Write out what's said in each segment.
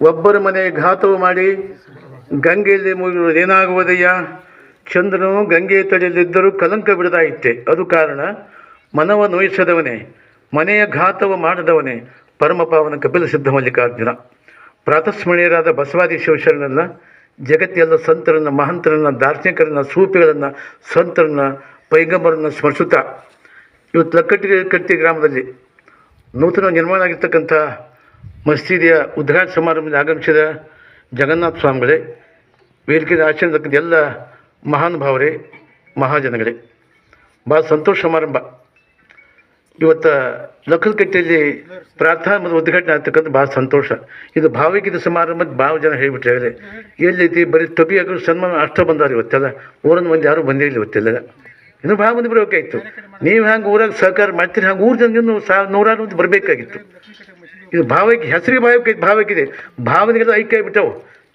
ಒಬ್ಬರ ಮನೆ ಘಾತವು ಮಾಡಿ ಗಂಗೆಯಲ್ಲಿ ಮುಗಿಯುವುದು ಏನಾಗುವುದಯ್ಯ? ಚಂದ್ರನು ಗಂಗೆ ತಡೆಯಲ್ಲಿದ್ದರೂ ಕಲಂಕ ಬಿಡದಾ ಇತ್ತೆ ಅದು ಕಾರಣ ಮನವ ನೋಯಿಸದವನೇ, ಮನೆಯ ಘಾತವ ಮಾಡದವನೇ ಪರಮಪಾವನ ಕಪಿಲ ಸಿದ್ಧ ಮಲ್ಲಿಕಾರ್ಜುನ. ಪ್ರಾತಸ್ಮರಣೀಯರಾದ ಬಸವಾದಿ ಶಿವಶರಣರನ್ನ ಜಗತ್ತೆಲ್ಲ ಸಂತರನ್ನ, ಮಹಂತರನ್ನ, ದಾರ್ಶನಿಕರನ್ನ, ಸೂಪಿಗಳನ್ನ, ಸಂತರನ್ನ, ಪೈಗಂಬರನ್ನ ಸ್ಮರಿಸುತ್ತಾ. ಇವತ್ತು ಲಕ್ಕಟ್ಟಿ ಕಟ್ಟಿ ಗ್ರಾಮದಲ್ಲಿ ನೂತನ ನಿರ್ಮಾಣ ಆಗಿರ್ತಕ್ಕಂಥ ಮಸೀದಿಯ ಉದ್ಘಾಟ ಸಮಾರಂಭದಲ್ಲಿ ಆಗಮಿಸಿದ ಜಗನ್ನಾಥ ಸ್ವಾಮಿಗಳೇ ವೇದಿಕೆ ಆಚರಣೆ ಎಲ್ಲ ಮಹಾನುಭಾವರೇ, ಮಹಾಜನಗಳೇ ಭಾಳ ಸಂತೋಷ ಸಮಾರಂಭ. ಇವತ್ತು ಲಕ್ಕಲ್ಕಟ್ಟೆಯಲ್ಲಿ ಪ್ರಾರ್ಥನಾ ಮತ್ತು ಉದ್ಘಾಟನೆ ಆಗ್ತಕ್ಕಂಥ ಭಾಳ ಸಂತೋಷ. ಇದು ಭಾವಗೀತ ಸಮಾರಂಭದ ಭಾಳ ಜನ ಹೇಳಿಬಿಟ್ರೆ ಎಲ್ಲೈತಿ ಬರೀ ಟೊಪಿ ಹಾಕಿದ್ರು ಸನ್ಮಾನ ಅಷ್ಟೋ ಬಂದಾರ ಇವತ್ತೆಲ್ಲ, ಊರನ್ನು ಮಂದಿ ಯಾರೂ ಬಂದೇ ಇಲ್ಲ ಇವತ್ತೆಲ್ಲ. ಇನ್ನೂ ಭಾಳ ಮಂದಿ ಬರಬೇಕಾಗಿತ್ತು. ನೀವು ಹ್ಯಾಂಗೆ ಊರಾಗ ಸಹಕಾರ ಮಾಡ್ತೀರಿ ಹಂಗೆ ಊರು ಜನ ಸಾ ನೂರಾರು ಮಂದಿ ಬರಬೇಕಾಗಿತ್ತು. ಇದು ಭಾವೈಕ್ಯ ಹೆಸರಿಗೆ ಭಾವಕ್ಕೆ ಭಾವಕ್ಕಿದೆ ಭಾವನೆಗಳು ಐಕ್ಯ ಆಗಿಬಿಟ್ಟವು.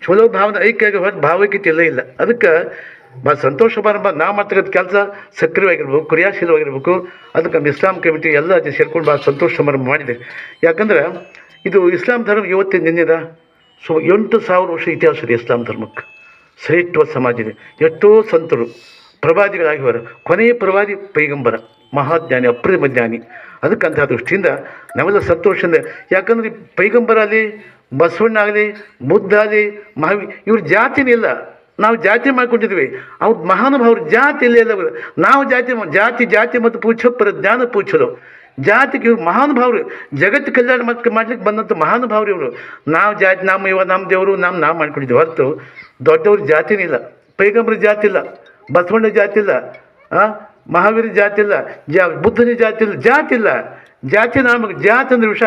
ಚಲೋ ಭಾವನೆ ಐಕ್ಯ ಆಗಿ ಹೊರತು ಭಾವೈಕ್ಯತೆ ಇಲ್ಲ ಇಲ್ಲ. ಅದಕ್ಕೆ ಭಾಳ ಸಂತೋಷ ಬಾರಂಭ ನಾ ಮಾಡ್ತಕ್ಕಂಥ ಕೆಲಸ, ಸಕ್ರಿಯವಾಗಿರ್ಬೇಕು, ಕ್ರಿಯಾಶೀಲವಾಗಿರ್ಬೇಕು. ಅದಕ್ಕೆ ನಮ್ಮ ಇಸ್ಲಾಂ ಕಮಿಟಿ ಎಲ್ಲ ಸೇರ್ಕೊಂಡು ಭಾಳ ಸಂತೋಷ ಸಮಾರಂಭ ಮಾಡಿದೆ. ಯಾಕಂದ್ರೆ ಇದು ಇಸ್ಲಾಂ ಧರ್ಮ ಇವತ್ತಿನ ನಿನ್ನೆದ ಸೊ ಎಂಟು ಸಾವಿರ ವರ್ಷ ಇತಿಹಾಸ ಇದೆ ಇಸ್ಲಾಂ ಧರ್ಮಕ್ಕೆ. ಶ್ರೇಷ್ಠ ಸಮಾಜ ಇದೆ. ಎಷ್ಟೋ ಸಂತರು ಪ್ರವಾದಿಗಳಾಗಿವರು ಕೊನೆಯ ಪ್ರವಾದಿ ಪೈಗಂಬರ, ಮಹಾಜ್ಞಾನಿ, ಅಪ್ರತಿಮ ಜ್ಞಾನಿ. ಅದಕ್ಕಂಥ ದೃಷ್ಟಿಯಿಂದ ನಾವೆಲ್ಲ ಸಂತೋಷದಿಂದ, ಯಾಕಂದ್ರೆ ಪೈಗಂಬರ ಆಗಲಿ ಬಸವಣ್ಣ ಆಗಲಿ ಬುದ್ಧ ಆಗಲಿ ಮಹಾವಿ ಇವ್ರ ಜಾತಿನೇ ಇಲ್ಲ. ನಾವು ಜಾತಿ ಮಾಡ್ಕೊಂಡಿದ್ವಿ. ಅವ್ರ ಮಹಾನುಭಾವರು ಜಾತಿ ಇಲ್ಲ ಇಲ್ಲ. ನಾವು ಜಾತಿ ಜಾತಿ ಜಾತಿ ಮತ್ತು ಪೂಛಪ್ಪರ ಜ್ಞಾನ ಪೂಜಲು ಜಾತಿಗೆ ಇವ್ರು ಮಹಾನುಭಾವರು. ಜಗತ್ತು ಕಲ್ಯಾಣ ಮತ್ತೆ ಮಾಡ್ಲಿಕ್ಕೆ ಬಂದಂಥ ಮಹಾನುಭಾವರು ಇವರು. ನಾವು ಜಾತಿ, ನಮ್ಮ ಇವ, ನಮ್ಮ ದೇವರು, ನಮ್ಮ ನಾವು ಮಾಡ್ಕೊಂಡಿದ್ವಿ. ಹೊರತು ದೊಡ್ಡವ್ರ ಜಾತಿನೇ ಇಲ್ಲ. ಪೈಗಂಬರ ಜಾತಿ ಇಲ್ಲ. ಬಸವಣ್ಣ ಜಾತಿ ಇಲ್ಲ. ಆ? ಮಹಾವೀರ ಜಾತಿ ಇಲ್ಲ, ಜಾ ಬುದ್ಧನ ಜಾತಿ ಇಲ್ಲ ಜಾತಿ ಇಲ್ಲ. ಜಾತಿ ನಮಗೆ ಜಾತಿ ಅಂದ್ರೆ ವಿಷ,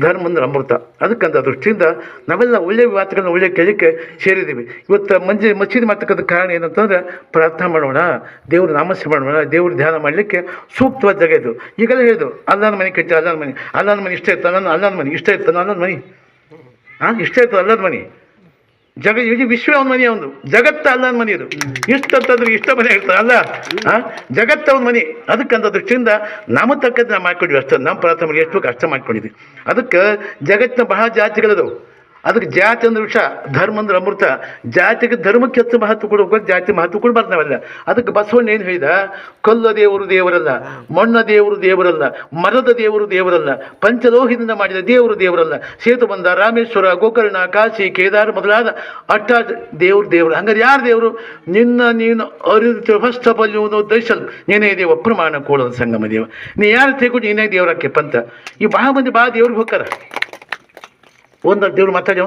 ಧರ್ಮ ಅಂದ್ರೆ ಅಮೃತ. ಅದಕ್ಕಂತ ದೃಷ್ಟಿಯಿಂದ ನಾವೆಲ್ಲ ಒಳ್ಳೆಯ ಮಾತುಗಳನ್ನ ಒಳ್ಳೆಯ ಕೆಲಕ್ಕೆ ಸೇರಿದ್ದೀವಿ. ಇವತ್ತು ಮಂಜಿ ಮಸೀದಿ ಮಾಡ್ತಕ್ಕಂಥ ಕಾರಣ ಏನಂತಂದ್ರೆ ಪ್ರಾರ್ಥನೆ ಮಾಡೋಣ, ದೇವ್ರ ನಾಮಸ್ಯ ಮಾಡೋಣ, ದೇವ್ರ ಧ್ಯಾನ ಮಾಡಲಿಕ್ಕೆ ಸೂಕ್ತವಾದ ಜಾಗ ಇದು. ಈಗೆಲ್ಲ ಹೇಳಿದ್ರು, ಅಲ್ಲನ ಮನೆ ಕೆಟ್ಟ ಅಲ್ಲನ ಮನೆ. ಅಲ್ಲನ ಮನೆ ಇಷ್ಟ ಇರ್ತಾನೆ ಅಲ್ಲನ ಅಲ್ಲನ ಮನೆ ಇಷ್ಟ ಇರ್ತಾನೆ ಅಲ್ಲನ ಮನೆ. ಹಾಂ ಇಷ್ಟ ಇರ್ತದೆ ಅಲ್ಲದ ಮನೆ. ಜಗ ಇಡೀ ವಿಶ್ವ ಅವನ ಮನೆ ಅವನು ಜಗತ್ತ ಅಲ್ಲನ ಮನೆ ಅದು. ಇಷ್ಟ ಅಂತಂದ್ರೆ ಇಷ್ಟ ಮನೆ ಇರ್ತದೆ ಅಲ್ಲ? ಜಗತ್ತ ಅವನ ಮನೆ. ಅದಕ್ಕಂತ ದೃಷ್ಟಿಯಿಂದ ನಮ್ಮ ತಕ್ಕದ್ದು ನಾವು ಮಾಡ್ಕೊಂಡ್ವಿ ಅಷ್ಟೇ. ನಮ್ಮ ಪ್ರಾರ್ಥನೆ ಎಷ್ಟು ಅಷ್ಟೇ ಮಾಡ್ಕೊಂಡಿದ್ವಿ. ಅದಕ್ಕೆ ಜಗತ್ತಿನ ಬಹಳ ಜಾತಿಗಳದವು. ಅದಕ್ಕೆ ಜಾತಿ ಅಂದ್ರೆ ವಿಷ, ಧರ್ಮ ಅಂದ್ರೆ ಅಮೃತ. ಜಾತಿಗೆ ಧರ್ಮಕ್ಕೆ ಹೆಚ್ಚು ಮಹತ್ವ ಕೊಡಬೇಕು ಜಾತಿ ಮಹತ್ವ ಕೂಡ ನಾವೆಲ್ಲ ಅದಕ್ಕೆ ಬಸವಣ್ಣ ಏನು ಹೇಳಿದ? ಕಲ್ಲ ದೇವರು ದೇವರಲ್ಲ, ಮಣ್ಣ ದೇವರು ದೇವರಲ್ಲ, ಮರದ ದೇವರು ದೇವರಲ್ಲ, ಪಂಚಲೋಹದಿಂದ ಮಾಡಿದ ದೇವರು ದೇವರಲ್ಲ. ಸೇತು ಬಂದ ರಾಮೇಶ್ವರ, ಗೋಕರ್ಣ, ಕಾಶಿ, ಕೇದಾರ ಮೊದಲಾದ ಅಟ್ಟ ದೇವ್ರು ದೇವರು. ಹಂಗಾರೆ ಯಾರು ದೇವರು? ನಿನ್ನ ನೀನು ಅರಿದು ಫಸ್ಟ್ ಆಫ್ ಆಲ್ ನೀನೇ ದೇವ, ಪ್ರಮಾಣ ಕೋಳದ ಸಂಗಮ ದೇವ. ನೀ ಯಾರು ತೆಗೆದು ನೀನೇ ದೇವರಕ್ಕೆ ಅಂತ. ಈ ಬಹಳ ಮಂದಿ ಬಾ ದೇವ್ರಿಗೆ ಹೋಗ್ತಾರ. ಒಂದ ದೇವ್ರು ಮಾತಾಡ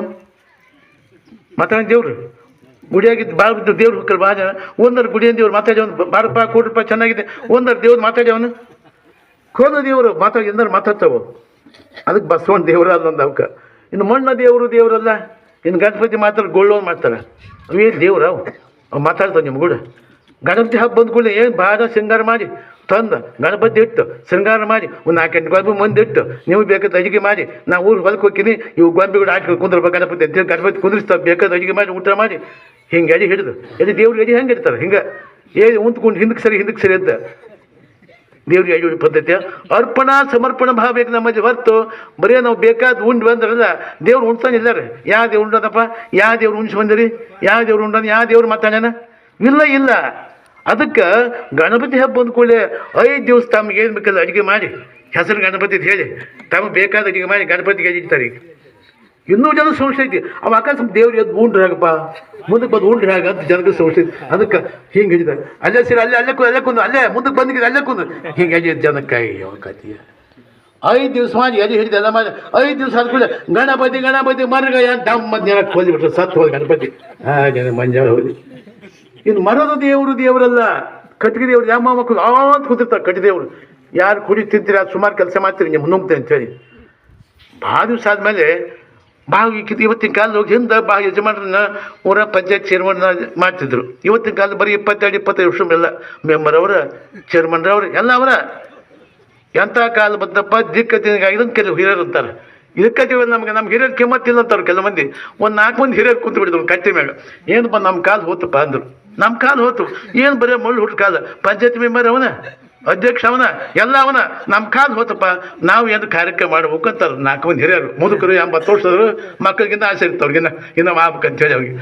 ದೇವ್ರು. ಗುಡಿಯಾಗಿದ್ದು ಭಾಳ ಬಿದ್ದು ದೇವ್ರು ಹುಕ್ಕಲ್ ಭಾಳ ಒಂದರ ಗುಡಿಯ ದೇವ್ರು ಮಾತಾಡ್ಯವನು ಬಾರ ರೂಪಾಯಿ ಕೋಟಿ ರೂಪಾಯಿ ಚೆನ್ನಾಗಿದೆ. ಒಂದರ ದೇವ್ರು ಮಾತಾಡ್ಯವನು ಕೋದ ದೇವರು ಮಾತಾಡಿ ಎಂದ್ರೆ ಮಾತಾಡ್ತಾವ. ಅದಕ್ಕೆ ಬಸವಣ್ಣ ದೇವರ ಅದೊಂದು ಅವಕ. ಇನ್ನು ಮಣ್ಣ ದೇವರು ದೇವರಲ್ಲ. ಇನ್ನು ಗಣಪತಿ ಮಾತಾಡಿ ಗೋಳ್ಳೋನ್ ಮಾಡ್ತಾರೆ. ಅವೇನು ದೇವ್ರು ಅವು? ಅವು ಮಾತಾಡ್ತಾವೆ ನಿಮ್ಮ ಕೂಡ ಗಣಪತಿ ಹಬ್ಬ ಬಂದ ಕೂಡಲೇ ಏನು ಭಾಳ ಶೃಂಗಾರ ಮಾಡಿ. ತಂದು ಗಣಪತಿ ಇಟ್ಟು ಶೃಂಗಾರ ಮಾಡಿ ಒಂದು ನಾಲ್ಕೆಂಟು ಗೊಂಬೆ ಮುಂದೆ ಇಟ್ಟು ನೀವು ಬೇಕಾದ ಅಡುಗೆ ಮಾಡಿ ನಾವು ಊರು ಹೊಲಕ್ಕೆ ಹೋಗ್ತೀನಿ, ಇವು ಗೊಂಬೆಗಳು ಹಾಕಿ ಕುಂದ್ರಬೇಕು ಗಣಪತಿ ಅಂತೇಳಿ ಗಣಪತಿ ಕುಂದ್ರಿಸ್ತಾವೆ, ಬೇಕಾದ ಅಡುಗೆ ಮಾಡಿ, ಊಟ ಮಾಡಿ. ಹಿಂಗೆ ಅಡಿ ಹಿಡಿದು ಎಲ್ಲಿ ದೇವ್ರಿಗೆ ಅಡಿ ಹೆಂಗೆ ಇರ್ತಾರೆ ಹಿಂಗೆ ಏ ಉಂತ್ಕೊಂಡು ಹಿಂದಕ್ಕೆ ಸರಿ ಹಿಂದಕ್ಕೆ ಸರಿ ಅಂತ. ದೇವ್ರಿಗೆ ಅಡಿ ಪದ್ಧತಿ. ಅರ್ಪಣಾ ಸಮರ್ಪಣ ಭಾವ ಬೇಕು ನಮ್ಮಲ್ಲಿ ಹೊರತು, ಬರೀ ನಾವು ಬೇಕಾದ ಉಂಡು ಬಂದ್ರಲ್ಲ, ದೇವ್ರು ಉಣ್ತಾನೆ ರೀ ಯಾವ ದೇವ್ರು ಉಂಡದಪ್ಪ ಯಾವ ದೇವ್ರು ಉಣ್ಸಿ ಬಂದಿರಿ? ಯಾವ ದೇವ್ರು ಉಂಡನ? ಯಾವ ದೇವ್ರು ಮಾತಾಡ್ಯಾನ? ಇಲ್ಲ ಇಲ್ಲ. ಅದಕ್ಕೆ ಗಣಪತಿ ಹಬ್ಬ ಕೂಡಲೇ ಐದು ದಿವಸ ತಮ್ಗೆ ಏನು ಬೇಕಲ್ಲ ಅಡುಗೆ ಮಾಡಿ. ಹೆಸರು ಗಣಪತಿ ಹೇಳಿ. ತಮಗೆ ಬೇಕಾದ ಅಡುಗೆ ಮಾಡಿ ಗಣಪತಿಗೆ ಅಡಿತಾರೆ ಈಗ. ಇನ್ನೂ ಜನ ಸಂಶಯ ಐತಿ. ಅವ ಅಕಸ್ಮಾತ್ ದೇವ್ರು ಎದ್ದು ಉಂಡ್ರಿ ಹಾಗಪ್ಪ. ಮುಂದಕ್ಕೆ ಬಂದು ಉಂಡ್ರಿ ಹಾಗೆ ಅಂತ ಜನಕ್ಕೆ ಸಂಶಯ ಅದಕ್ಕೆ ಹಿಂಗೆ ಹಿಡಿದ ಅಲ್ಲೇ ಸರಿ, ಅಲ್ಲೇ ಅಲ್ಲೇ ಅಲ್ಲೇ ಕುಂದು ಅಲ್ಲೇ ಮುಂದಕ್ಕೆ ಬಂದಿದ್ದು ಅಲ್ಲೇ ಕುಂದು ಹಿಂಗೆ ಹಿಡಿದ ಜನಕ್ಕಾಗಿ ಯಾವ ಐದು ದಿವಸ ಮಾಡಿ ಎಲ್ಲಿ ಹಿಡಿದ ಎಲ್ಲ ಮಾಡಿ. ಐದು ದಿವಸ ಆದ್ಕೂಡಲೇ ಗಣಪತಿ ಗಣಪತಿ ಮರಗ ದಮ್ಮ ಜನಕ್ಕೆ ಹೋಗಿಬಿಟ್ರು ಸತ್ತು ಹೋದ ಗಣಪತಿ. ಹಾಗೆ ಮಂಜಾಳ ಹೋಗಿ. ಇನ್ನು ಮರದ ದೇವರು ದೇವರಲ್ಲ, ಕಟ್ಟಿಗೆ ದೇವರು, ಯಾವ ಮಕ್ಕಳು ಅಂತ ಕೂತಿರ್ತಾರೆ ಕಟ್ಟಿ ದೇವರು. ಯಾರು ಕುಡಿ ತಿಂತೀರ, ಸುಮಾರು ಕೆಲಸ ಮಾಡ್ತೀರಿ ನಿಮ್ಗೆ ನುಗ್ತೆ ಅಂತೇಳಿ ಭಾಳ ದಿವಸ ಆದಮೇಲೆ ಭಾಳ ಇವತ್ತಿನ ಕಾಲದ ಹೋಗಿ ಹಿಂದೆ ಬಾ ಯಜಮಾನ್ರನ್ನ ಊರ ಪಂಚಾಯತ್ ಚೇರ್ಮನ್ ಮಾಡ್ತಿದ್ರು. ಇವತ್ತಿನ ಕಾಲದ ಬರೀ ಇಪ್ಪತ್ತೆರಡು, ಇಪ್ಪತ್ತೈದು ವರ್ಷ ಎಲ್ಲ ಮೆಂಬರ್ ಅವರ ಚೇರ್ಮನ್ರವ್ರು ಎಲ್ಲ ಅವರ. ಎಂಥ ಕಾಲ ಬಂದಪ್ಪ ದಿಕ್ಕತ್ತಿನಾಗಿರೋದು ಕೆಲವು ಹಿರಿಯರು ಅಂತಾರೆ. ಇದಕ್ಕತ್ತಿವಲ್ಲ ನಮ್ಗೆ ನಮ್ಮ ಹಿರಿಯರು ಕೆಮ್ಮತ್ತಿಲ್ಲ ಅಂತಾರೆ ಕೆಲವು ಮಂದಿ. ಒಂದು ನಾಲ್ಕು ಮಂದಿ ಹಿರಿಯರು ಕೂತು ಬಿಡಿದ್ರು ಕಟ್ಟಿ ಮ್ಯಾಗ ಏನಪ್ಪ ನಮ್ಮ ಕಾಲು ಹೋತಪ್ಪ ಅಂದರು. ನಮ್ಮ ಕಾಲು ಹೋತು. ಏನು ಬರೀ ಮುಳ್ಳು ಹುಟ್ಟು ಕಾಲು? ಪಂಚಾಯತ್ ಮೆಂಬರ್ ಅವನ? ಅಧ್ಯಕ್ಷ ಅವನ? ಎಲ್ಲ ಅವನ? ನಮ್ಮ ಕಾಲು ಹೋತಪ್ಪ. ನಾವು ಏನು ಕಾರ್ಯಕ್ರಮ ಮಾಡ್ಬೇಕು ಅಂತಾರೆ ನಾಲ್ಕು ಮಂದಿ ಹಿರಿಯರು. ಮುದುಕರು ಎಂಬತ್ತು ವರ್ಷದವರು, ಮಕ್ಕಳಿಗಿಂತ ಆಸೆ ಇರ್ತವ್ರಿಗಿನ್ನ ಇನ್ನು ಮಾಡ್ಬೇಕು ಅಂತೇಳಿ ಅವ್ರಿಗೆ.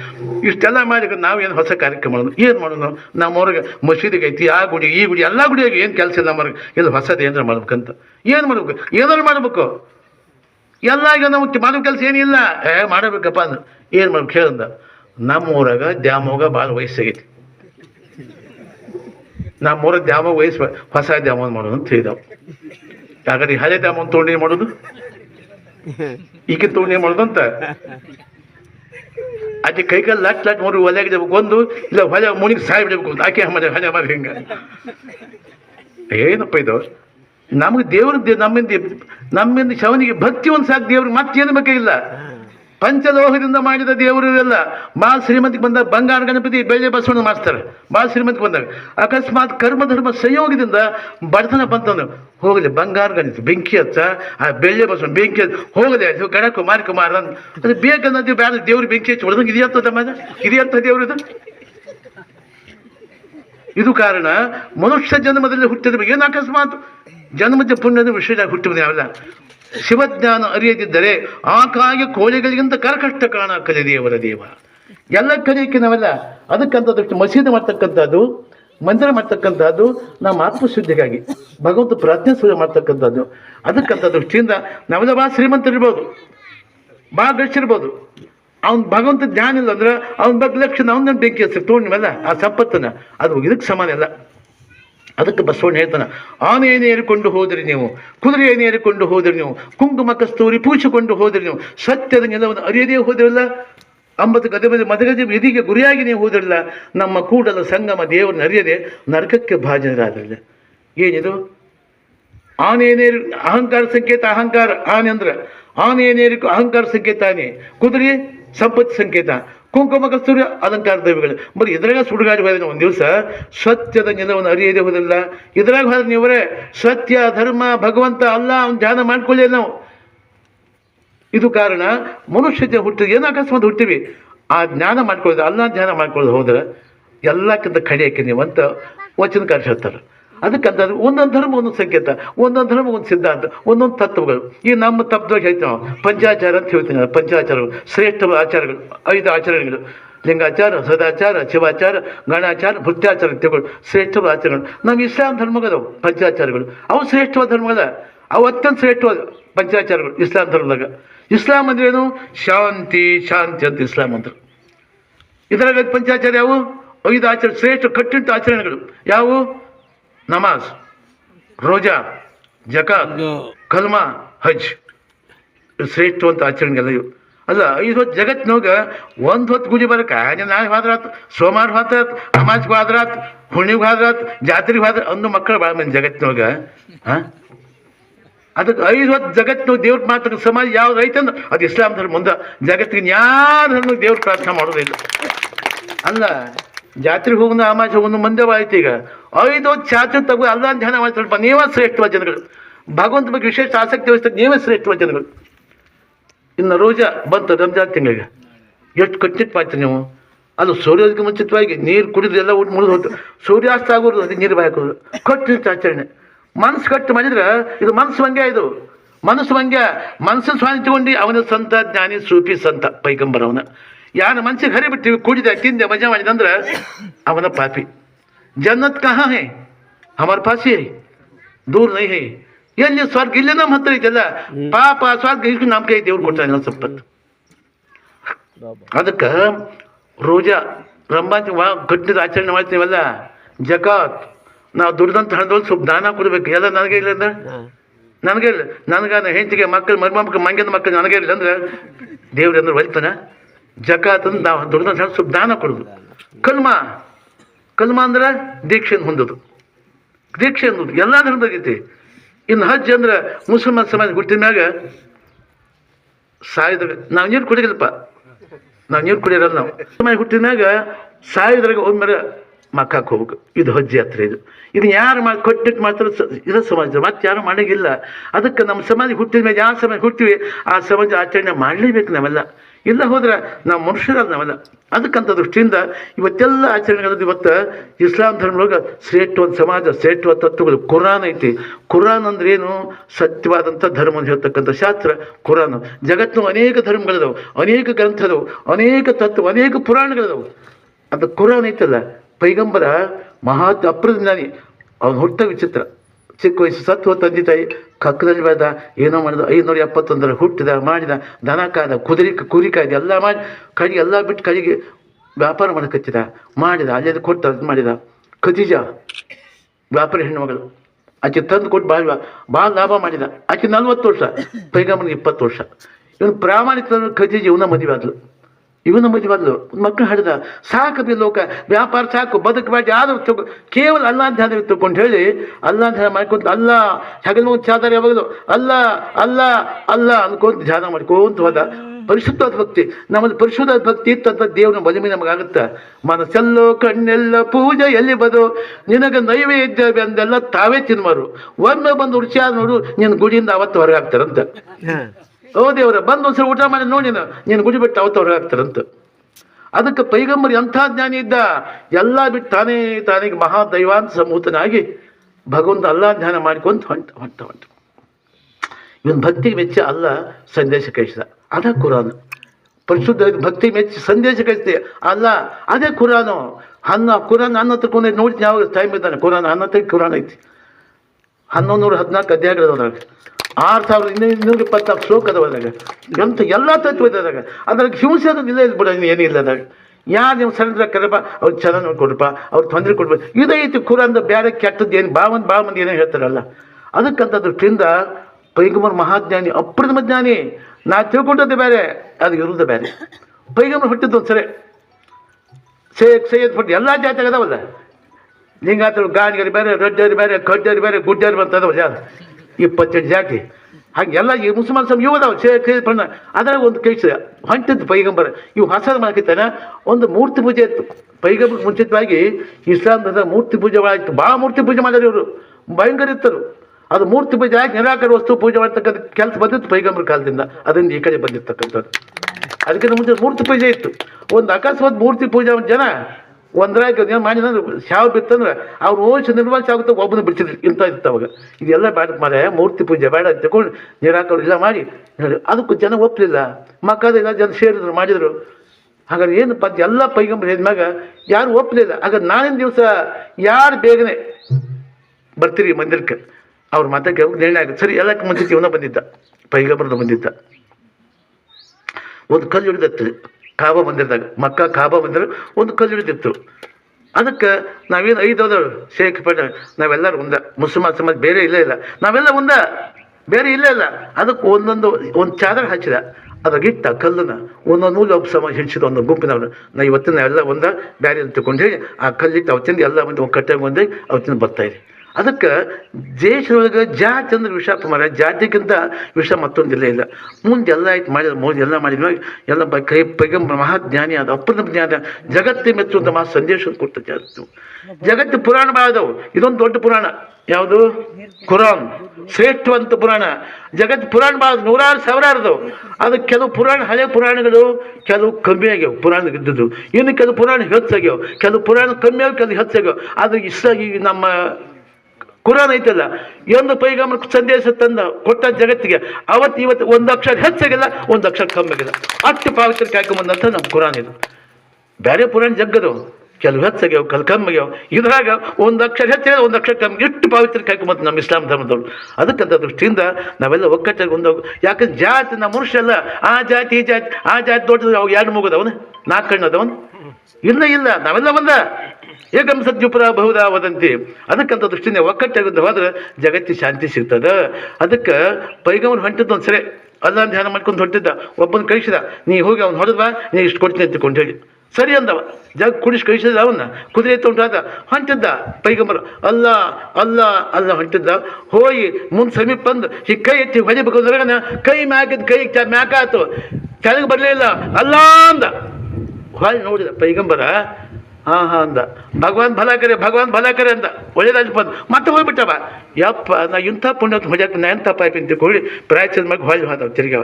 ಇಷ್ಟೆಲ್ಲ ಮಾಡಿ ನಾವು ಏನು ಹೊಸ ಕಾರ್ಯಕ್ರಮ ಮಾಡೋದು? ಏನು ಮಾಡೋದು? ನಮ್ಮವ್ರಿಗೆ ಮಸೀದಿಗೆ ಐತಿ, ಆ ಗುಡಿ, ಈ ಗುಡಿ, ಎಲ್ಲ ಗುಡಿಯಾಗಿ ಏನು ಕೆಲಸ ಇಲ್ಲ ನಮ್ಮವ್ರಿಗೆ? ಇಲ್ಲಿ ಹೊಸದು ಏನಾರು ಮಾಡ್ಬೇಕಂತ. ಏನು ಮಾಡ್ಬೇಕು? ಏನಾರು ಮಾಡ್ಬೇಕು. ಎಲ್ಲ ಈಗ ನಮಗೆ ಮಾಡೋ ಕೆಲಸ ಏನಿಲ್ಲ. ಏ, ಮಾಡಬೇಕಪ್ಪ ಅಂದ್ರೆ. ಏನು ಮಾಡ್ಬೇಕು? ಹೇಳಂದ ನಮ್ಮ ಊರಾಗ ದ್ಯಾಮೋಗ ಭಾಳ ವಯಸ್ಸಾಗೈತಿ. ಊರಾಗ ದ್ಯಾಮೋಗ ವಯಸ್ಸು ಹೊಸ ದ್ಯಾಮೋಗ ಮಾಡೋದು ಅಂತ ಹೇಳಿದವು. ಯಾಕಂದ್ರೆ ಹಳೆ ದ್ಯಾಮೋಗ ತೋಣಿ ಮಾಡೋದು? ಈಗಿನ ಏನು ಮಾಡೋದು ಅಂತ? ಆಕೆ ಕೈಕಾಲು ಲಟ್ ಲಟ್ ನೋಡಿ ಒಲೆಗೆ ಇಡಬೇಕು ಒಂದು, ಇಲ್ಲ ಹೊಲೆ ಮುನಿಗೆ ಸಾಯಿ ಬಿಡಬೇಕು ಒಂದು. ಆಕೆ ಮನೆ ಹಳೆ ಮಾಡಿ ಹಿಂಗೆ. ಏನಪ್ಪ ಇದು? ನಮಗೆ ದೇವ್ರ ನಮ್ಮಿಂದ ನಮ್ಮಿಂದ ಶವನಿಗೆ ಭಕ್ತಿ ಒಂದು ಸಾಕು ದೇವ್ರಿಗೆ ಮತ್ತೇನು ಬೇಕಾಗಿಲ್ಲ ಪಂಚಲೋಹದಿಂದ ಮಾಡಿದ ದೇವರು ಇವೆಲ್ಲ ಮಾಲ್ ಶ್ರೀಮಂತಿಗೆ ಬಂದಾಗ ಬಂಗಾರ ಗಣಪತಿ, ಬೆಳ್ಳಿ ಬಸವಣ್ಣ ಮಾಡಿಸ್ತಾರೆ ಮಾಲ್ ಶ್ರೀಮಂತಿಗೆ ಬಂದಾಗ. ಅಕಸ್ಮಾತ್ ಕರ್ಮ ಧರ್ಮ ಸಂಯೋಗದಿಂದ ಬಡತನ ಬಂತಂದ್ರೆ. ಹೋಗಲಿ, ಬಂಗಾರ ಗಣಿತ ಬೆಂಕಿ ಹಚ್ಚ, ಆ ಬೆಳ್ಳಿ ಬಸವಣ್ಣ ಬೆಂಕಿ ಹಚ್ಚ. ಹೋಗಲಿ, ಅದು ಗಣ ಕುಮಾರ ಕುಮಾರ ಅಂತ ಅದು ಬೇಕನ್ನೋದು ಬೇಡ ದೇವ್ರು ಬೆಂಕಿ ಹಚ್ಚಿ ಹೊಡೆದಂಗೆ ಇದೆಯಂತ ತಮ್ಮ ಇದೆಯಂತ ದೇವ್ರು ಇದು? ಇದು ಕಾರಣ ಮನುಷ್ಯ ಜನ್ಮದಲ್ಲಿ ಹುಟ್ಟಿದ ಏನು ಅಕಸ್ಮಾತ್? ಜನ್ಮದ ಪುಣ್ಯದ ವಿಷಯದಾಗ ಹುಟ್ಟಿದ ಯಾವಲ್ಲ ಶಿವಜ್ಞಾನ ಅರಿಯದಿದ್ದರೆ ಆ ಕಾಗೆ ಕೋಳಿಗಳಿಗಿಂತ ಕರಕಷ್ಟ ಕಾಣ ದೇವರ ದೇವ. ಎಲ್ಲ ಕಲಿಯಕ್ಕೆ ನಾವೆಲ್ಲ ಅದಕ್ಕಂಥದ್ದಷ್ಟು ಮಸೀದಿ ಮಾಡ್ತಕ್ಕಂಥದ್ದು, ಮಂದಿರ ಮಾಡ್ತಕ್ಕಂಥದ್ದು, ನಮ್ಮ ಆತ್ಮಶುದ್ಧಿಗಾಗಿ, ಭಗವಂತ ಪ್ರಾರ್ಥನೆ ಸೂರ್ಯ ಮಾಡ್ತಕ್ಕಂಥದ್ದು. ಅದಕ್ಕಂಥ ದೃಷ್ಟಿಯಿಂದ ನಾವೆಲ್ಲ ಭಾಳ ಶ್ರೀಮಂತರಿರ್ಬೋದು ಭಾಳ ಗಳಿಸಿರ್ಬೋದು ಅವ್ನ ಭಗವಂತ ಜ್ಞಾನ ಇಲ್ಲ ಅಂದ್ರೆ ಅವ್ನ ಬಗ್ಗೆ ಲಕ್ಷಣ, ಅವನ ಬೆಂಕಿ ಹಚ್ಚಿ ತೊಗೊಂಡ್ಮೇಲೆ ಆ ಸಂಪತ್ತನ್ನು. ಅದು ಇದಕ್ಕೆ ಸಮಾನ ಇಲ್ಲ ಅದಕ್ಕೆ ಬಸವಣ್ಣ ಹೇಳ್ತಾನೆ ಆನೆಯನ್ನು ಏರಿಕೊಂಡು ಹೋದ್ರಿ ನೀವು ಕುದುರೆಯನ್ನು ಏರಿಕೊಂಡು ಹೋದ್ರಿ ನೀವು, ಕುಂಕುಮ ಕಸ್ತೂರಿ ಪೂಜಿಕೊಂಡು ಹೋದ್ರಿ ನೀವು, ಸತ್ಯದ ನೆಲವನ್ನು ಅರಿಯದೇ ಹೋದ್ರಲ್ಲ? ಅಂಬತ್ತು ಗದೆ ಮದಗಜೆ ಎದಿಗೆ ಗುರಿಯಾಗಿ ನೀವು ಹೋದ್ರಲ್ಲ, ನಮ್ಮ ಕೂಡಲ ಸಂಗಮ ದೇವರನ್ನ ಅರಿಯದೆ ನರಕಕ್ಕೆ ಭಾಜನರಾದ್ರಲ್ಲ. ಏನಿದು? ಆನೆಯನ್ನೇರಿ ಅಹಂಕಾರ ಸಂಕೇತ, ಅಹಂಕಾರ, ಆನೆ ಅಂದ್ರೆ ಆನೆಯನ್ನೇರಿ ಅಹಂಕಾರ ಸಂಕೇತ ಆನೆ, ಕುದುರೆ ಸಂಪತ್ತು ಸಂಕೇತ. ಕುಂಕುಮ ಕಸ್ತೂರಿ ಅಲಂಕಾರ ದೈವಗಳು. ಬರೀ ಇದ್ರಾಗ ಸುಡುಗಾಡಿ ಹೋದ್ರೆ ಒಂದು ದಿವಸ ಸತ್ಯದ ನೆಲವನ್ನು ಅರಿಯದೆ ಹೋದಿಲ್ಲ. ಇದ್ರಾಗ ಹೋದ್ರೆ ನೀವರೇ ಸತ್ಯ, ಧರ್ಮ, ಭಗವಂತ, ಅಲ್ಲ, ಅವ್ನು ಧ್ಯಾನ ಮಾಡ್ಕೊಳ್ಳಿ ನಾವು ಇದು ಕಾರಣ ಮನುಷ್ಯ ಜ- ಹುಟ್ಟಿದ ಏನು ಅಕಸ್ಮಾತ್ ಹುಟ್ಟಿವಿ? ಆ ಜ್ಞಾನ ಮಾಡ್ಕೊಳ್ಳೋದು, ಅಲ್ಲ ಧ್ಯಾನ ಮಾಡ್ಕೊಳ್ಳೋದು ಹೋದ್ರೆ ಎಲ್ಲಕ್ಕಿಂತ ಕಡಿಯಕ್ಕೆ ನೀವು ಅಂತ ವಚನಕಾರ ಹೇಳ್ತಾರೆ. ಅದಕ್ಕಂತ ಒಂದೊಂದು ಧರ್ಮ, ಒಂದೊಂದು ಸಂಕೇತ, ಒಂದೊಂದು ಧರ್ಮ ಒಂದು ಸಿದ್ಧಾಂತ, ಒಂದೊಂದು ತತ್ವಗಳು. ಈ ನಮ್ಮ ತತ್ವದಾಗ ಹೇಳ್ತೀವಿ ನಾವು ಪಂಚಾಚಾರ ಅಂತ ಹೇಳ್ತೀನಿ ಪಂಚಾಚಾರಗಳು ಶ್ರೇಷ್ಠ ಆಚಾರಗಳು, ಐದು ಆಚರಣೆಗಳು. ಲಿಂಗಾಚಾರ, ಸದಾಚಾರ, ಶಿವಾಚಾರ, ಗಣಾಚಾರ, ಭೃತ್ಯಾಚಾರ ತಿಳ್ಗಳು ಶ್ರೇಷ್ಠವಾದ ಆಚರಣೆಗಳು. ನಮ್ಮ ಇಸ್ಲಾಂ ಧರ್ಮಗಳವು ಪಂಚಾಚಾರಗಳು. ಅವು ಶ್ರೇಷ್ಠವಾದ ಧರ್ಮಗಳ ಅವು ಅತ್ಯಂತ ಶ್ರೇಷ್ಠವಾದ ಪಂಚಾಚಾರಗಳು ಇಸ್ಲಾಂ ಧರ್ಮದಾಗ. ಇಸ್ಲಾಂ ಅಂದ್ರೆ ಏನು? ಶಾಂತಿ ಶಾಂತಿ ಅಂತ ಇಸ್ಲಾಂ ಅಂತ ಇದರಾಗ ಪಂಚಾಚಾರ ಯಾವು? ಐದು ಆಚರಣೆ, ಶ್ರೇಷ್ಠ ಕಟ್ಟಿಟ್ಟ ಆಚರಣೆಗಳು. ಯಾವುವು ನಮಾಜ್ ರೋಜಾ ಜಕಾತ್ ಕಲ್ಮಾ ಹಜ್ ಶ್ರೇಷ್ಠವಂತ ಆಚರಣೆಗೆಲ್ಲ ಇವು. ಅಲ್ಲ ಐದು ಹೊತ್ತು ಜಗತ್ತಿನೋಗ ಒಂದು ಹೊತ್ತು ಗುಡಿ ಬರಕ ನಾಳೆ ಹಾದ್ರಾತ್ ಸೋಮವಾರ ಹಾದ್ರಾತ್ ನಮಾಜ್ಗೆ ಹಾದ್ರಾತ್ ಹುಣ್ಣಿಗೆ ಹಾದ್ರಾತ್ ಜಾತ್ರೆಗೆ ಹಾದ್ರ ಅಂದು ಮಕ್ಕಳು ಭಾಳ ಮಂದಿ ಜಗತ್ತಿನೋಗ ಹಾಂ ಅದಕ್ಕೆ ಐದು ಹೊತ್ತು ಜಗತ್ತು ದೇವ್ರ ಮಾತ್ರ ಸಮಾಜ ಯಾವ್ದು ಐತಂದ್ರೆ ಅದು ಇಸ್ಲಾಂ ಧರ್ಮ ಮುಂದೆ ಜಗತ್ತಿಗೆ ಯಾರು ದೇವ್ರ ಪ್ರಾರ್ಥನೆ ಮಾಡೋದಿಲ್ಲ ಅಲ್ಲ ಜಾತ್ರೆಗೆ ಹೋಗುವ ಅಮಾಜ ಒಂದು ಮಂದೇ ಆಯ್ತು ಈಗ. ಐದು ಚಾಚು ತಗೋ ಅಲ್ಲ ಧ್ಯಾನ ಮಾಡಿ ಸ್ವಲ್ಪ, ನೀವೇ ಶ್ರೇಷ್ಠವಾದ ಜನಗಳು ಭಗವಂತ ಬಗ್ಗೆ ವಿಶೇಷ ಆಸಕ್ತಿ ವಹಿಸ್ತಾರೆ ನೀವೇ ಶ್ರೇಷ್ಠವಾದ ಜನಗಳು ಇನ್ನು ರೋಜಾ ಬಂತು ರಂಜಾನ್ ತಿಂಗಳಿಗೆ. ಎಷ್ಟು ಕಟ್ಟಿಟ್ಟು ಮಾಡ್ತೀರಿ ನೀವು. ಅದು ಸೂರ್ಯೋದಯಕ್ಕೆ ಮುಂಚಿತವಾಗಿ ನೀರು ಕುಡಿದು ಎಲ್ಲ ಊಟ ಮುಗಿದು ಹೋಯ್ತು. ಸೂರ್ಯಾಸ್ತ ಆಗೋದು ಅದಕ್ಕೆ ನೀರು ಬಾಯಕೋದು ಕಟ್ಟು ಆಚರಣೆ. ಮನಸ್ಸು ಕಟ್ಟು ಮಾಡಿದ್ರೆ ಇದು ಮನಸ್ಸು ಭಂಗ್ಯ ಇದು. ಮನಸ್ಸು ಭಂಗ್ಯ ಮನಸ್ಸು ಸ್ವಾಮಿ ತಗೊಂಡು ಅವನ ಸಂತ, ಜ್ಞಾನಿ, ಸೂಫಿ, ಸಂತ, ಪೈಗಂಬರವನ. ಯಾರ ಮನಸ್ಸಿಗೆ ಹರಿ ಬಿಟ್ಟಿವಿ ಕುಡಿದೆ ತಿಂದೆ ಮಜಾ ಮಾಡಿದಂದ್ರೆ ಅವನ ಪಾಪಿ. ಜನ್ನತ್ ಕಹಾ ಹೇ? ಹಮಾರ ಪಾಸಿ ಹೇ? ದೂರ ನೈ ಹೇ? ಎಲ್ಲಿ ಸ್ವರ್ಗ ಇಲ್ಲೇ ನಮ್ಮ ಹತ್ರ ಐತಲ್ಲ? ಪಾಪ ಸ್ವರ್ಗ ಇಷ್ಟು ನಮ್ಮ ಕೈ ದೇವ್ರು ಕೊಡ್ತಾನೆ ಸಂಪತ್ತು. ಅದಕ್ಕೆ ರೋಜಾ ರಂಬಾಂತಿ ಗಟ್ಟಿದ ಆಚರಣೆ ಮಾಡ್ತೀವಲ್ಲ? ಜಕಾತ್. ನಾವು ದುಡ್ದಂತ ಹಣದಲ್ಲಿ ಸ್ವಲ್ಪ ದಾನ ಕೊಡ್ಬೇಕು. ಎಲ್ಲ ನನಗೆ ಇಲ್ಲ ಅಂದ್ರೆ? ನನಗೆ ಇಲ್ಲ. ನನಗೆ ಹೆಂಡತಿಗೆ ಮಕ್ಕಳು ಮರ್ಮಕ್ಕಳು ಮಂಗ್ಯದ ಮಕ್ಕಳು ನನಗೆ ಇಲ್ಲ ಅಂದ್ರೆ? ದೇವ್ರು ಅಂದ್ರೆ ಒಲ್ತಾನ? ಜಕಾತ್ ಅಂದ್ರೆ ನಾವು ದುಡ್ದಂತ ಹಣ ಸ್ವಲ್ಪ ದಾನ ಕೊಡೋದು. ಕಲ್ಮ. ಕಲ್ಮ ಅಂದ್ರೆ ದೀಕ್ಷೆಯನ್ನು ಹೊಂದೋದು. ದೀಕ್ಷೆ ಅನ್ನೋದು. ಎಲ್ಲ ಧರ್ಮದಾಗೈತಿ ಇನ್ನು ಹಜ್ ಅಂದ್ರೆ ಮುಸಲ್ಮಾನ್ ಸಮಾಜ ಹುಟ್ಟಿದ ಮ್ಯಾಗ ಸಾಯ್ದಾಗ ನಾವು ನೀರು ಕುಡಿಯಲ್ಲಪ್ಪ ನಾವು ನೀರು ಕುಡಿಯರಲ್ಲ ನಾವು. ಸಮಾಜ ಹುಟ್ಟಿದ ಮ್ಯಾಗ ಸಾಯ್ದ್ರಾಗ ಒಮ್ಮೆ ಮಕ್ಕಕ್ಕೆ ಹೋಗ್ಬೇಕು. ಇದು ಹಜ್ ಯಾತ್ರೆ ಇದು. ಇದು ಯಾರು ಮಾ, ಕೊಟ್ಟಿಟ್ಟು ಮಾತ್ರ ಇರೋ ಸಮಾಜ ಮತ್ತೆ ಯಾರು ಮಾಡೋಂಗಿಲ್ಲ. ಅದಕ್ಕೆ ನಮ್ಮ ಸಮಾಜ ಹುಟ್ಟಿದ ಮೇಲೆ ಯಾವ ಸಮಾಜ ಹುಟ್ಟಿವಿ, ಆ ಸಮಾಜ ಆಚರಣೆ ಮಾಡಲೇಬೇಕು ನಾವೆಲ್ಲ. ಇಲ್ಲ ಹೋದ್ರೆ ನಾವು ಮನುಷ್ಯರಲ್ಲ ನಾವೆಲ್ಲ ಅದಕ್ಕಂಥ ದೃಷ್ಟಿಯಿಂದ ಇವತ್ತೆಲ್ಲ ಆಚರಣೆಗಳು ಇವತ್ತು ಇಸ್ಲಾಂ ಧರ್ಮದೊಳಗೆ ಶ್ರೇಷ್ಠವಾದ ಸಮಾಜ, ಶ್ರೇಷ್ಠವಾದ ತತ್ವಗಳು, ಕುರಾನ್ ಐತಿ. ಕುರಾನ್ ಅಂದ್ರೆ ಏನು? ಸತ್ಯವಾದಂಥ ಧರ್ಮ ಅಂತ ಹೇಳ್ತಕ್ಕಂಥ ಶಾಸ್ತ್ರ, ಕುರಾನ್. ಜಗತ್ತು ಅನೇಕ ಧರ್ಮಗಳಿದಾವೆ, ಅನೇಕ ಗ್ರಂಥದವು ಅನೇಕ ತತ್ವ, ಅನೇಕ ಪುರಾಣಗಳಿದಾವೆ. ಅದು ಕುರಾನ್ ಐತಲ್ಲ? ಪೈಗಂಬರ ಮಹಾ ಅಪ್ರಜ್ಞಾನಿ ಅವನು ಹುಟ್ಟ ವಿಚಿತ್ರ. ಚಿಕ್ಕ ವಯಸ್ಸು ಸತ್ವ ತಂದೆ ತಾಯಿ ಕಕ್ಕದಲ್ಲಿ ಬೆಳೆದ ಏನೋ ಮಾಡಿದ ಐನೂರ ಎಪ್ಪತ್ತೊಂದರ ಹುಟ್ಟಿದ, ಮಾಡಿದ, ದನ ಕಾದ ಕುದುರೆ ಕುರಿ ಕಾಯ್ದ, ಎಲ್ಲ ಮಾಡಿ ಕಡೆಗೆ ಎಲ್ಲ ಬಿಟ್ಟು ಕಡೆಗೆ ವ್ಯಾಪಾರ ಮಾಡಕತ್ತಿದ ಮಾಡಿದ ಅಲ್ಲೇ ಕೊಟ್ಟು, ಅದು ಮಾಡಿದ. ಖತೀಜ, ವ್ಯಾಪಾರ ಹೆಣ್ಣುಮಗಳು ಆಕೆ ತಂದು ಕೊಟ್ಟು ಭಾಳ ಭಾಳ ಲಾಭ ಮಾಡಿದ. ಆಕೆ ನಲ್ವತ್ತು ವರ್ಷ ಪೈಗಂಬನಿಗೆ ಇಪ್ಪತ್ತು ವರ್ಷ. ಇವನು ಪ್ರಾಮಾಣಿಕ ಖದೀಜ ಇವನ ಮದುವೆ ಆದ್ಲು. ಇವನ ಮದುವೆ ಆದ್ಲು ಮಕ್ಕಳು ಹಾಡಿದ, ಸಾಕದು ಲೋಕ, ವ್ಯಾಪಾರ ಸಾಕು ಬದುಕಬೇಡ ಯಾರು ತಗೋ, ಕೇವಲ ಅಲ್ಲಾ ಧ್ಯಾನ ತಗೊಂಡು ಹೇಳಿ ಅಲ್ಲಾ ಧ್ಯಾನ ಮಾಡ್ಕೊಂತ ಅಲ್ಲ, ಹಗಲು ಯಾವಾಗಲೂ, ಅಲ್ಲ ಅಲ್ಲ ಅಲ್ಲ ಅನ್ಕೊಂತ ಧ್ಯಾನ ಮಾಡ್ಕೊಂತ ಹೋದ. ಪರಿಶುದ್ಧವಾದ ಭಕ್ತಿ, ನಮ್ಮಲ್ಲಿ ಪರಿಶುದ್ಧವಾದ ಭಕ್ತಿ ಇತ್ತಂತ ದೇವ್ರ ಮದುವೆ ನಮಗಾಗುತ್ತ. ಮನಸ್ಸೆಲ್ಲೋ ಕಣ್ಣೆಲ್ಲ ಪೂಜೆ ಎಲ್ಲಿ ಬದು? ನಿನಗೆ ನೈವೇದ್ಯ ಅಂದೆಲ್ಲ ತಾವೇ ತಿನ್ಮಾರು. ಒಮ್ಮೆ ಬಂದು ರುಚಿಯಾದ ನೋಡು, ನಿನ್ನ ಗುಡಿಯಿಂದ ಅವತ್ತು ಹೊರಗೆ ಹಾಕ್ತಾರಂತ. ಓ ದೇವ್ರ, ಬಂದು ಒಂದ್ಸಲ ಊಟ ಮಾಡಿ ನೋಡಿ ನೀನು ಗುಡಿ ಬಿಟ್ಟು ಅವತ್ತವ್ರು ಹೊರಗೆ ಹಾಕ್ತಾರಂತ ಅದಕ್ಕೆ ಪೈಗಂಬರ್ ಎಂಥ ಜ್ಞಾನಿ ಇದ್ದ, ಎಲ್ಲ ಬಿಟ್ಟು ತಾನೇ ತಾನಿಗೆ ಮಹಾ ದೈವಾಂತ ಸಮೂತನಾಗಿ ಭಗವಂತ ಅಲ್ಲ ಧ್ಯಾನ ಮಾಡ್ಕೊಂತ ಹೊಂಟ ಹೊಂಟ ಹೊಂಟ. ಇವನ್ ಭಕ್ತಿ ಮೆಚ್ಚಿ ಅಲ್ಲ, ಸಂದೇಶ ಕಳಿಸಿದ. ಅದ ಕುರಾನ್. ಪರಿಶುದ್ಧ ಭಕ್ತಿ ಮೆಚ್ಚಿ, ಸಂದೇಶ ಕಳಿಸ್ತೀಯ ಅಲ್ಲ, ಅದೇ ಕುರಾನು. ಹನ್ನ, ಕುರಾನ್ ಅನ್ನ ತಗೊಂಡು ನೋಡ್ತೀನಿ, ಯಾವಾಗ ಟೈಮ್ ಇದ್ದಾನೆ. ಕುರಾನ್ ಅನ್ನ ಕುರಾನ್ ಐತಿ. ಹನ್ನೊಂದು ನೂರ ಹದಿನಾಲ್ಕು ಅಧ್ಯಾಯಗಳು ಅದ್ರಾಗ ಆರು ಸಾವಿರದ ಇನ್ನೂರ ಇನ್ನೂರ ಇಪ್ಪತ್ನಾಲ್ಕು ಶ್ಲೋಕ ಅದಾವ ಎಂಥ ಎಲ್ಲ ತತ್ವ ಇದೆ ಅದ್ರಾಗ. ಹಿಂಸೆ ಅದು ಇಲ್ಲ ಬಿಡ ಏನಿಲ್ಲ ಅದಾಗ ಯಾರು ನೀವು ಸಣ್ಣ ಕರಪ ಅವ್ರು ಚೆನ್ನಾಗಿ ನೋಡ್ಕೊಡ್ರಪ್ಪ ಅವ್ರು ತೊಂದರೆ ಕೊಡ್ಬೇಕು ಕುರ ಅಂದ್ರೆ ಬೇರೆ ಕೆಟ್ಟದ್ದು ಏನು ಬಾ ಮಂದಿ ಏನೋ ಹೇಳ್ತಾರಲ್ಲ. ಅದಕ್ಕಂತ ದೃಷ್ಟಿಯಿಂದ ಪೈಗಮರ್ ಮಹಾಜ್ಞಾನಿ ಅಪ್ರಥಮ ಜ್ಞಾನಿ. ನಾ ತಿಳ್ಕೊಂಡದ್ದು ಬೇರೆ, ಅದು ಇರೋದು ಬೇರೆ. ಪೈಗಮರ್ ಹುಟ್ಟಿದ್ದು ಒಂದು ಸರಿ ಸೇ ಸೈಯದ್ ಪಟ್ಟು ಎಲ್ಲ ಜಾತಿ ಅದಾವಲ್ಲ. ಲಿಂಗಾತರು ಗಾಣಿಗರು ಬೇರೆ ರಡ್ಡರು ಬೇರೆ ಕಡ್ಡರು ಬೇರೆ, ಗುಡ್ಡರು ಬಂತದವಲ್ಲ ಯಾರು? ಇಪ್ಪತ್ತೆಂಟು ಜಾತಿ. ಹಾಗೆಲ್ಲ ಈ ಮುಸಲ್ಮಾನ್ ಸಮ ಇವು ಸೇ ಅದ್ರಾಗ ಒಂದು ಕೈಸ ಹೊಂಟಿದ್ದು ಪೈಗಂಬರ. ಇವು ಹಸದ ಮಾಡ್ಕಿತ್ತಾನ ಒಂದು ಮೂರ್ತಿ ಪೂಜೆ ಇತ್ತು. ಪೈಗಂಬರ್ ಮುಂಚಿತವಾಗಿ ಇಸ್ಲಾಂ ಮೂರ್ತಿ ಪೂಜೆ ಆಯ್ತು. ಭಾಳ ಮೂರ್ತಿ ಪೂಜೆ ಮಾಡಿದ್ರು ಇವರು. ಭಯಂಕರ ಇತ್ತರು ಅದು ಮೂರ್ತಿ ಪೂಜೆ ಆಗಿ ನಿರಾಕಾರ ವಸ್ತು ಪೂಜೆ ಮಾಡ್ತಕ್ಕಂಥ ಕೆಲಸ ಬಂದಿತ್ತು ಪೈಗಂಬರ ಕಾಲದಿಂದ. ಅದರಿಂದ ಈ ಕಡೆ ಬಂದಿರ್ತಕ್ಕಂಥದ್ದು. ಅದಕ್ಕಿಂತ ಮುಂಚೆ ಮೂರ್ತಿ ಪೂಜೆ ಇತ್ತು. ಒಂದು ಅಕಸ್ಮಾತ್ ಮೂರ್ತಿ ಪೂಜೆ ಜನ ಒಂದ್ರಾಗ ಏನು ಮಾಡಿದ್ರೆ ಶಾವ್ ಬಿತ್ತಂದ್ರೆ ಅವ್ರು ಓದಿಸಿ ನಿರ್ವಾಸ ಆಗುತ್ತೆ ಒಬ್ಬನ ಬಿಡ್ತಿದ್ರು ಇಂಥ ಇತ್ತು ಅವಾಗ. ಇದೆಲ್ಲ ಬೇಡ ಮಾರೆ, ಮೂರ್ತಿ ಪೂಜೆ ಬೇಡ ಅಂತ ತಗೊಂಡು ನೀರಾಕೋರು ಇಲ್ಲ ಮಾಡಿ ಅದಕ್ಕೂ ಜನ ಒಪ್ಪಲಿಲ್ಲ ಮಕ್ಕಳೆಲ್ಲ ಜನ ಸೇರಿದ್ರು, ಮಾಡಿದ್ರು. ಹಾಗಾದ್ರೆ ಏನು ಪದ್ಯ ಎಲ್ಲ ಪೈಗಂಬರ್ ಹೇಳಿದ್ಮ್ಯಾಗ ಯಾರು ಒಪ್ಪಲಿಲ್ಲ ಹಾಗಾದ್ರೆ ನಾಳಿನ ದಿವಸ ಯಾರು ಬೇಗನೆ ಬರ್ತೀರಿ ಮಂದಿರಕ್ಕೆ? ಅವ್ರ ಮಾತಕ್ಕೆ ನಿರ್ಣಯ ಆಗುತ್ತೆ. ಸರಿ ಎಲ್ಲಕ್ಕೆ ಮುಂಚೆ ಜೀವನ ಬಂದಿದ್ದ. ಪೈಗಂಬರ್ದು ಬಂದಿದ್ದ. ಒಂದು ಕಲ್ಲು ಹಿಡಿದತ್ತು. ಕಾಬಾ ಬಂದಿದ್ದಾಗ ಮಕ್ಕ ಕಾಬಾ ಬಂದಿರೋ ಒಂದು ಕಲ್ಲು ಅದಕ್ಕೆ ನಾವೇನು ಐದು ಹೋದಳು ಶೇಖ್ ಪಟ ನಾವೆಲ್ಲರೂ ಒಂದ, ಮುಸ್ಲಿಮ ಸಮಾಜ ಬೇರೆ ಇಲ್ಲೇ ಇಲ್ಲ. ನಾವೆಲ್ಲ ಒಂದ, ಬೇರೆ ಇಲ್ಲೇ ಇಲ್ಲ. ಅದಕ್ಕೆ ಒಂದೊಂದು, ಒಂದು ಚಾದರ ಹಚ್ಚಿದ. ಅದ್ರಾಗ ಇಟ್ಟ ಕಲ್ಲನ್ನ ಒಂದೊಂದು ನೂಲು ಒಬ್ಬ ಸಮಾಜ ಹಿಡಿಸಿದ ಒಂದು ಗುಂಪಿನವ್ರು. ನಾ ಇವತ್ತಿನ ಎಲ್ಲ ಒಂದ ಬೇರೆ ಅಂತ ಹೇಳಿ, ಆ ಕಲ್ಲಿಟ್ಟು ಅವತ್ತಿಂದ ಎಲ್ಲ ಒಂದು ಕಟ್ಟೆ ಒಂದೇ ಅವತ್ತಿಂದ ಬರ್ತಾ ಇದೆ ಅದಕ್ಕೆ ದೇಶದೊಳಗೆ ಜಾತಿ ಅಂದ್ರೆ ವಿಷ ಕುಮಾರ ಜಾತಿಗಿಂತ ವಿಷ ಮತ್ತೊಂದಿಲ್ಲ ಇಲ್ಲ ಮುಂದೆ ಎಲ್ಲ ಆಯ್ತು ಮಾಡಿದ ಮೋದಿ ಎಲ್ಲ ಮಾಡಿದ್ವಿ ಎಲ್ಲ ಕೈ ಪೈಗಂಬ ಮಹಾಜ್ಞಾನಿ ಆದ ಅಪ್ರಥಮ ಜ್ಞಾನ ಜಗತ್ತಿ ಮೆಚ್ಚುವಂಥ ಮಹಾ ಸಂದೇಶ ಕೊಟ್ಟ ಜಾತಿ ಜಗತ್ತು ಪುರಾಣ ಬಾಳದವು. ಇದೊಂದು ದೊಡ್ಡ ಪುರಾಣ. ಯಾವುದು? ಕುರಾನ್. ಶ್ರೇಷ್ಠವಂತ ಪುರಾಣ. ಜಗತ್ ಪುರಾಣ ಬಾಳ ನೂರಾರು ಸಾವಿರಾರದವು ಅದು ಕೆಲವು ಪುರಾಣ, ಹಳೆ ಪುರಾಣಗಳು ಕೆಲವು ಕಮ್ಮಿ ಆಗ್ಯಾವ. ಪುರಾಣ ಇದ್ದದ್ದು. ಇನ್ನು ಕೆಲವು ಪುರಾಣ ಹೆಚ್ಚಾಗ್ಯಾವ. ಕೆಲವು ಪುರಾಣ ಕಮ್ಮಿ ಆಗ್ಯಾವ, ಕೆಲವು ಹೆಚ್ಚಾಗ್ಯಾವ. ಅದು ಇಷ್ಟ ಈ ನಮ್ಮ ಕುರಾನ್ ಐತಲ್ಲ, ಒಂದು ಪೈಗಂಬರ್ ಸಂದೇಶ ತಂದ, ಕೊಟ್ಟ ಜಗತ್ತಿಗೆ, ಅವತ್ತು ಇವತ್ತು ಒಂದು ಅಕ್ಷರ ಹೆಚ್ಚಾಗಿಲ್ಲ, ಒಂದು ಅಕ್ಷರ ಕಮ್ಮಿ ಆಗಿಲ್ಲ ಅಷ್ಟು ಪಾವಿತ್ರ ಕಾಯ್ಕೊಂಬಂದಂತ ನಮ್ಮ ಕುರಾನ್ ಇದು. ಬೇರೆ ಪುರಾಣ ಜಗ್ಗದು. ಕೆಲವು ಹೆಚ್ಚಾಗ್ಯಾವ ಕಲ್ ಕಮ್ಮಿ ಆಗ್ಯಾವ ಇದ್ರಾಗ ಒಂದು ಅಕ್ಷರ ಹೆಚ್ಚಾಗ ಒಂದು ಅಕ್ಷರ ಕಮ್ಮಿ ಎಷ್ಟು ಪಾವಿತ್ರ ಕಾಯ್ಕೊಂಬಂತ ನಮ್ಮ ಇಸ್ಲಾಂ ಧರ್ಮದವ್ರು. ಅದಕ್ಕಂತ ದೃಷ್ಟಿಯಿಂದ ನಾವೆಲ್ಲ ಒಕ್ಕಟ್ಟಾಗಿ ಒಂದು ಯಾಕಂದ್ರೆ ಜಾತಿ ನಮ್ಮ ಮನುಷ್ಯ ಅಲ್ಲ ಆ ಜಾತಿ, ಈ ಜಾತಿ, ಆ ಜಾತಿ ದೊಡ್ಡದು ಅವಾಗ ಎರಡು ಮುಗದವನು, ನಾಲ್ಕು ಕಣ್ಣು ಇಲ್ಲ ಇಲ್ಲ, ನಾವೆಲ್ಲ ಒಂದ. ಏಕಂ ಸದ್ಯುಪದ ಬಹುದ ವದಂತಿ. ಅದಕ್ಕಂಥ ದೃಷ್ಟಿಯಿಂದ ಒಕ್ಕಟ್ಟಾಗಿದ್ದು ಹೋದ್ರೆ ಜಗತ್ತಿ ಶಾಂತಿ ಸಿಗ್ತದ. ಅದಕ್ಕೆ ಪೈಗಮ್ಮನ ಹೊಂಟಿದ್ದು ಸರಿ ಅಲ್ಲ ಧ್ಯಾನ ಮಾಡ್ಕೊಂಡು ಹೊಂಟಿದ್ದ, ಒಬ್ಬನ ಕಳಿಸಿದ, ನೀ ಹೋಗಿ ಅವ್ನು ಹೊಡೆದ್ವಾ ನೀ ಇಷ್ಟು ಕೊಡ್ತೀನಿ ಅಂತ ಹೇಳಿ. ಸರಿ ಅಂದವ. ಜಗ ಕುಡಿಸಿ ಕಳಿಸಿದ ಅವನ್ನ, ಕುದುರೆ ತೊಂಟಾದ ಹೊಂಟಿದ್ದ ಪೈಗಂಬರ. ಅಲ್ಲ ಅಲ್ಲ ಅಲ್ಲ ಹೊಂಟಿದ್ದ. ಹೋಗಿ ಮುಂದೆ ಸಮೀಪ ಬಂದು, ಈ ಕೈ ಎತ್ತಿ ಹೊಡಿಬೇಕು ಕೈ ಮ್ಯಾಕಿದ್ ಕೈ ಮ್ಯಾಕಾತು. ಕೆಳಗೆ ಬರಲಿಲ್ಲ. ಅಲ್ಲ ಅಂದ. ಹೊಳ್ಳಿ ನೋಡಿದ ಪೈಗಂಬರ ಹಾ ಹಾ ಅಂದ. ಭಗವಾನ್ ಭಲ ಕರೆ ಭಗವಾನ್ ಭಲ ಕರೆ ಅಂದ. ಒಳ್ಳೇದಾಗಿ ಬಂದು ಮತ್ತೆ ಹೋಗ್ಬಿಟ್ಟವ. ಯಪ್ಪ, ನಾ ಇಂಥ ಪುಣ್ಯ ಹೊಜಕ್ಕೆ ನಾ ಎಂಥ ಪಾಯ್ತು ಅಂತ ಕೋಳಿ ಪ್ರಾಯಚಂದ ಮಗ ಹೊಳ್ಳಿ ಹೋದವು ತಿರ್ಗ್ಯಾವ.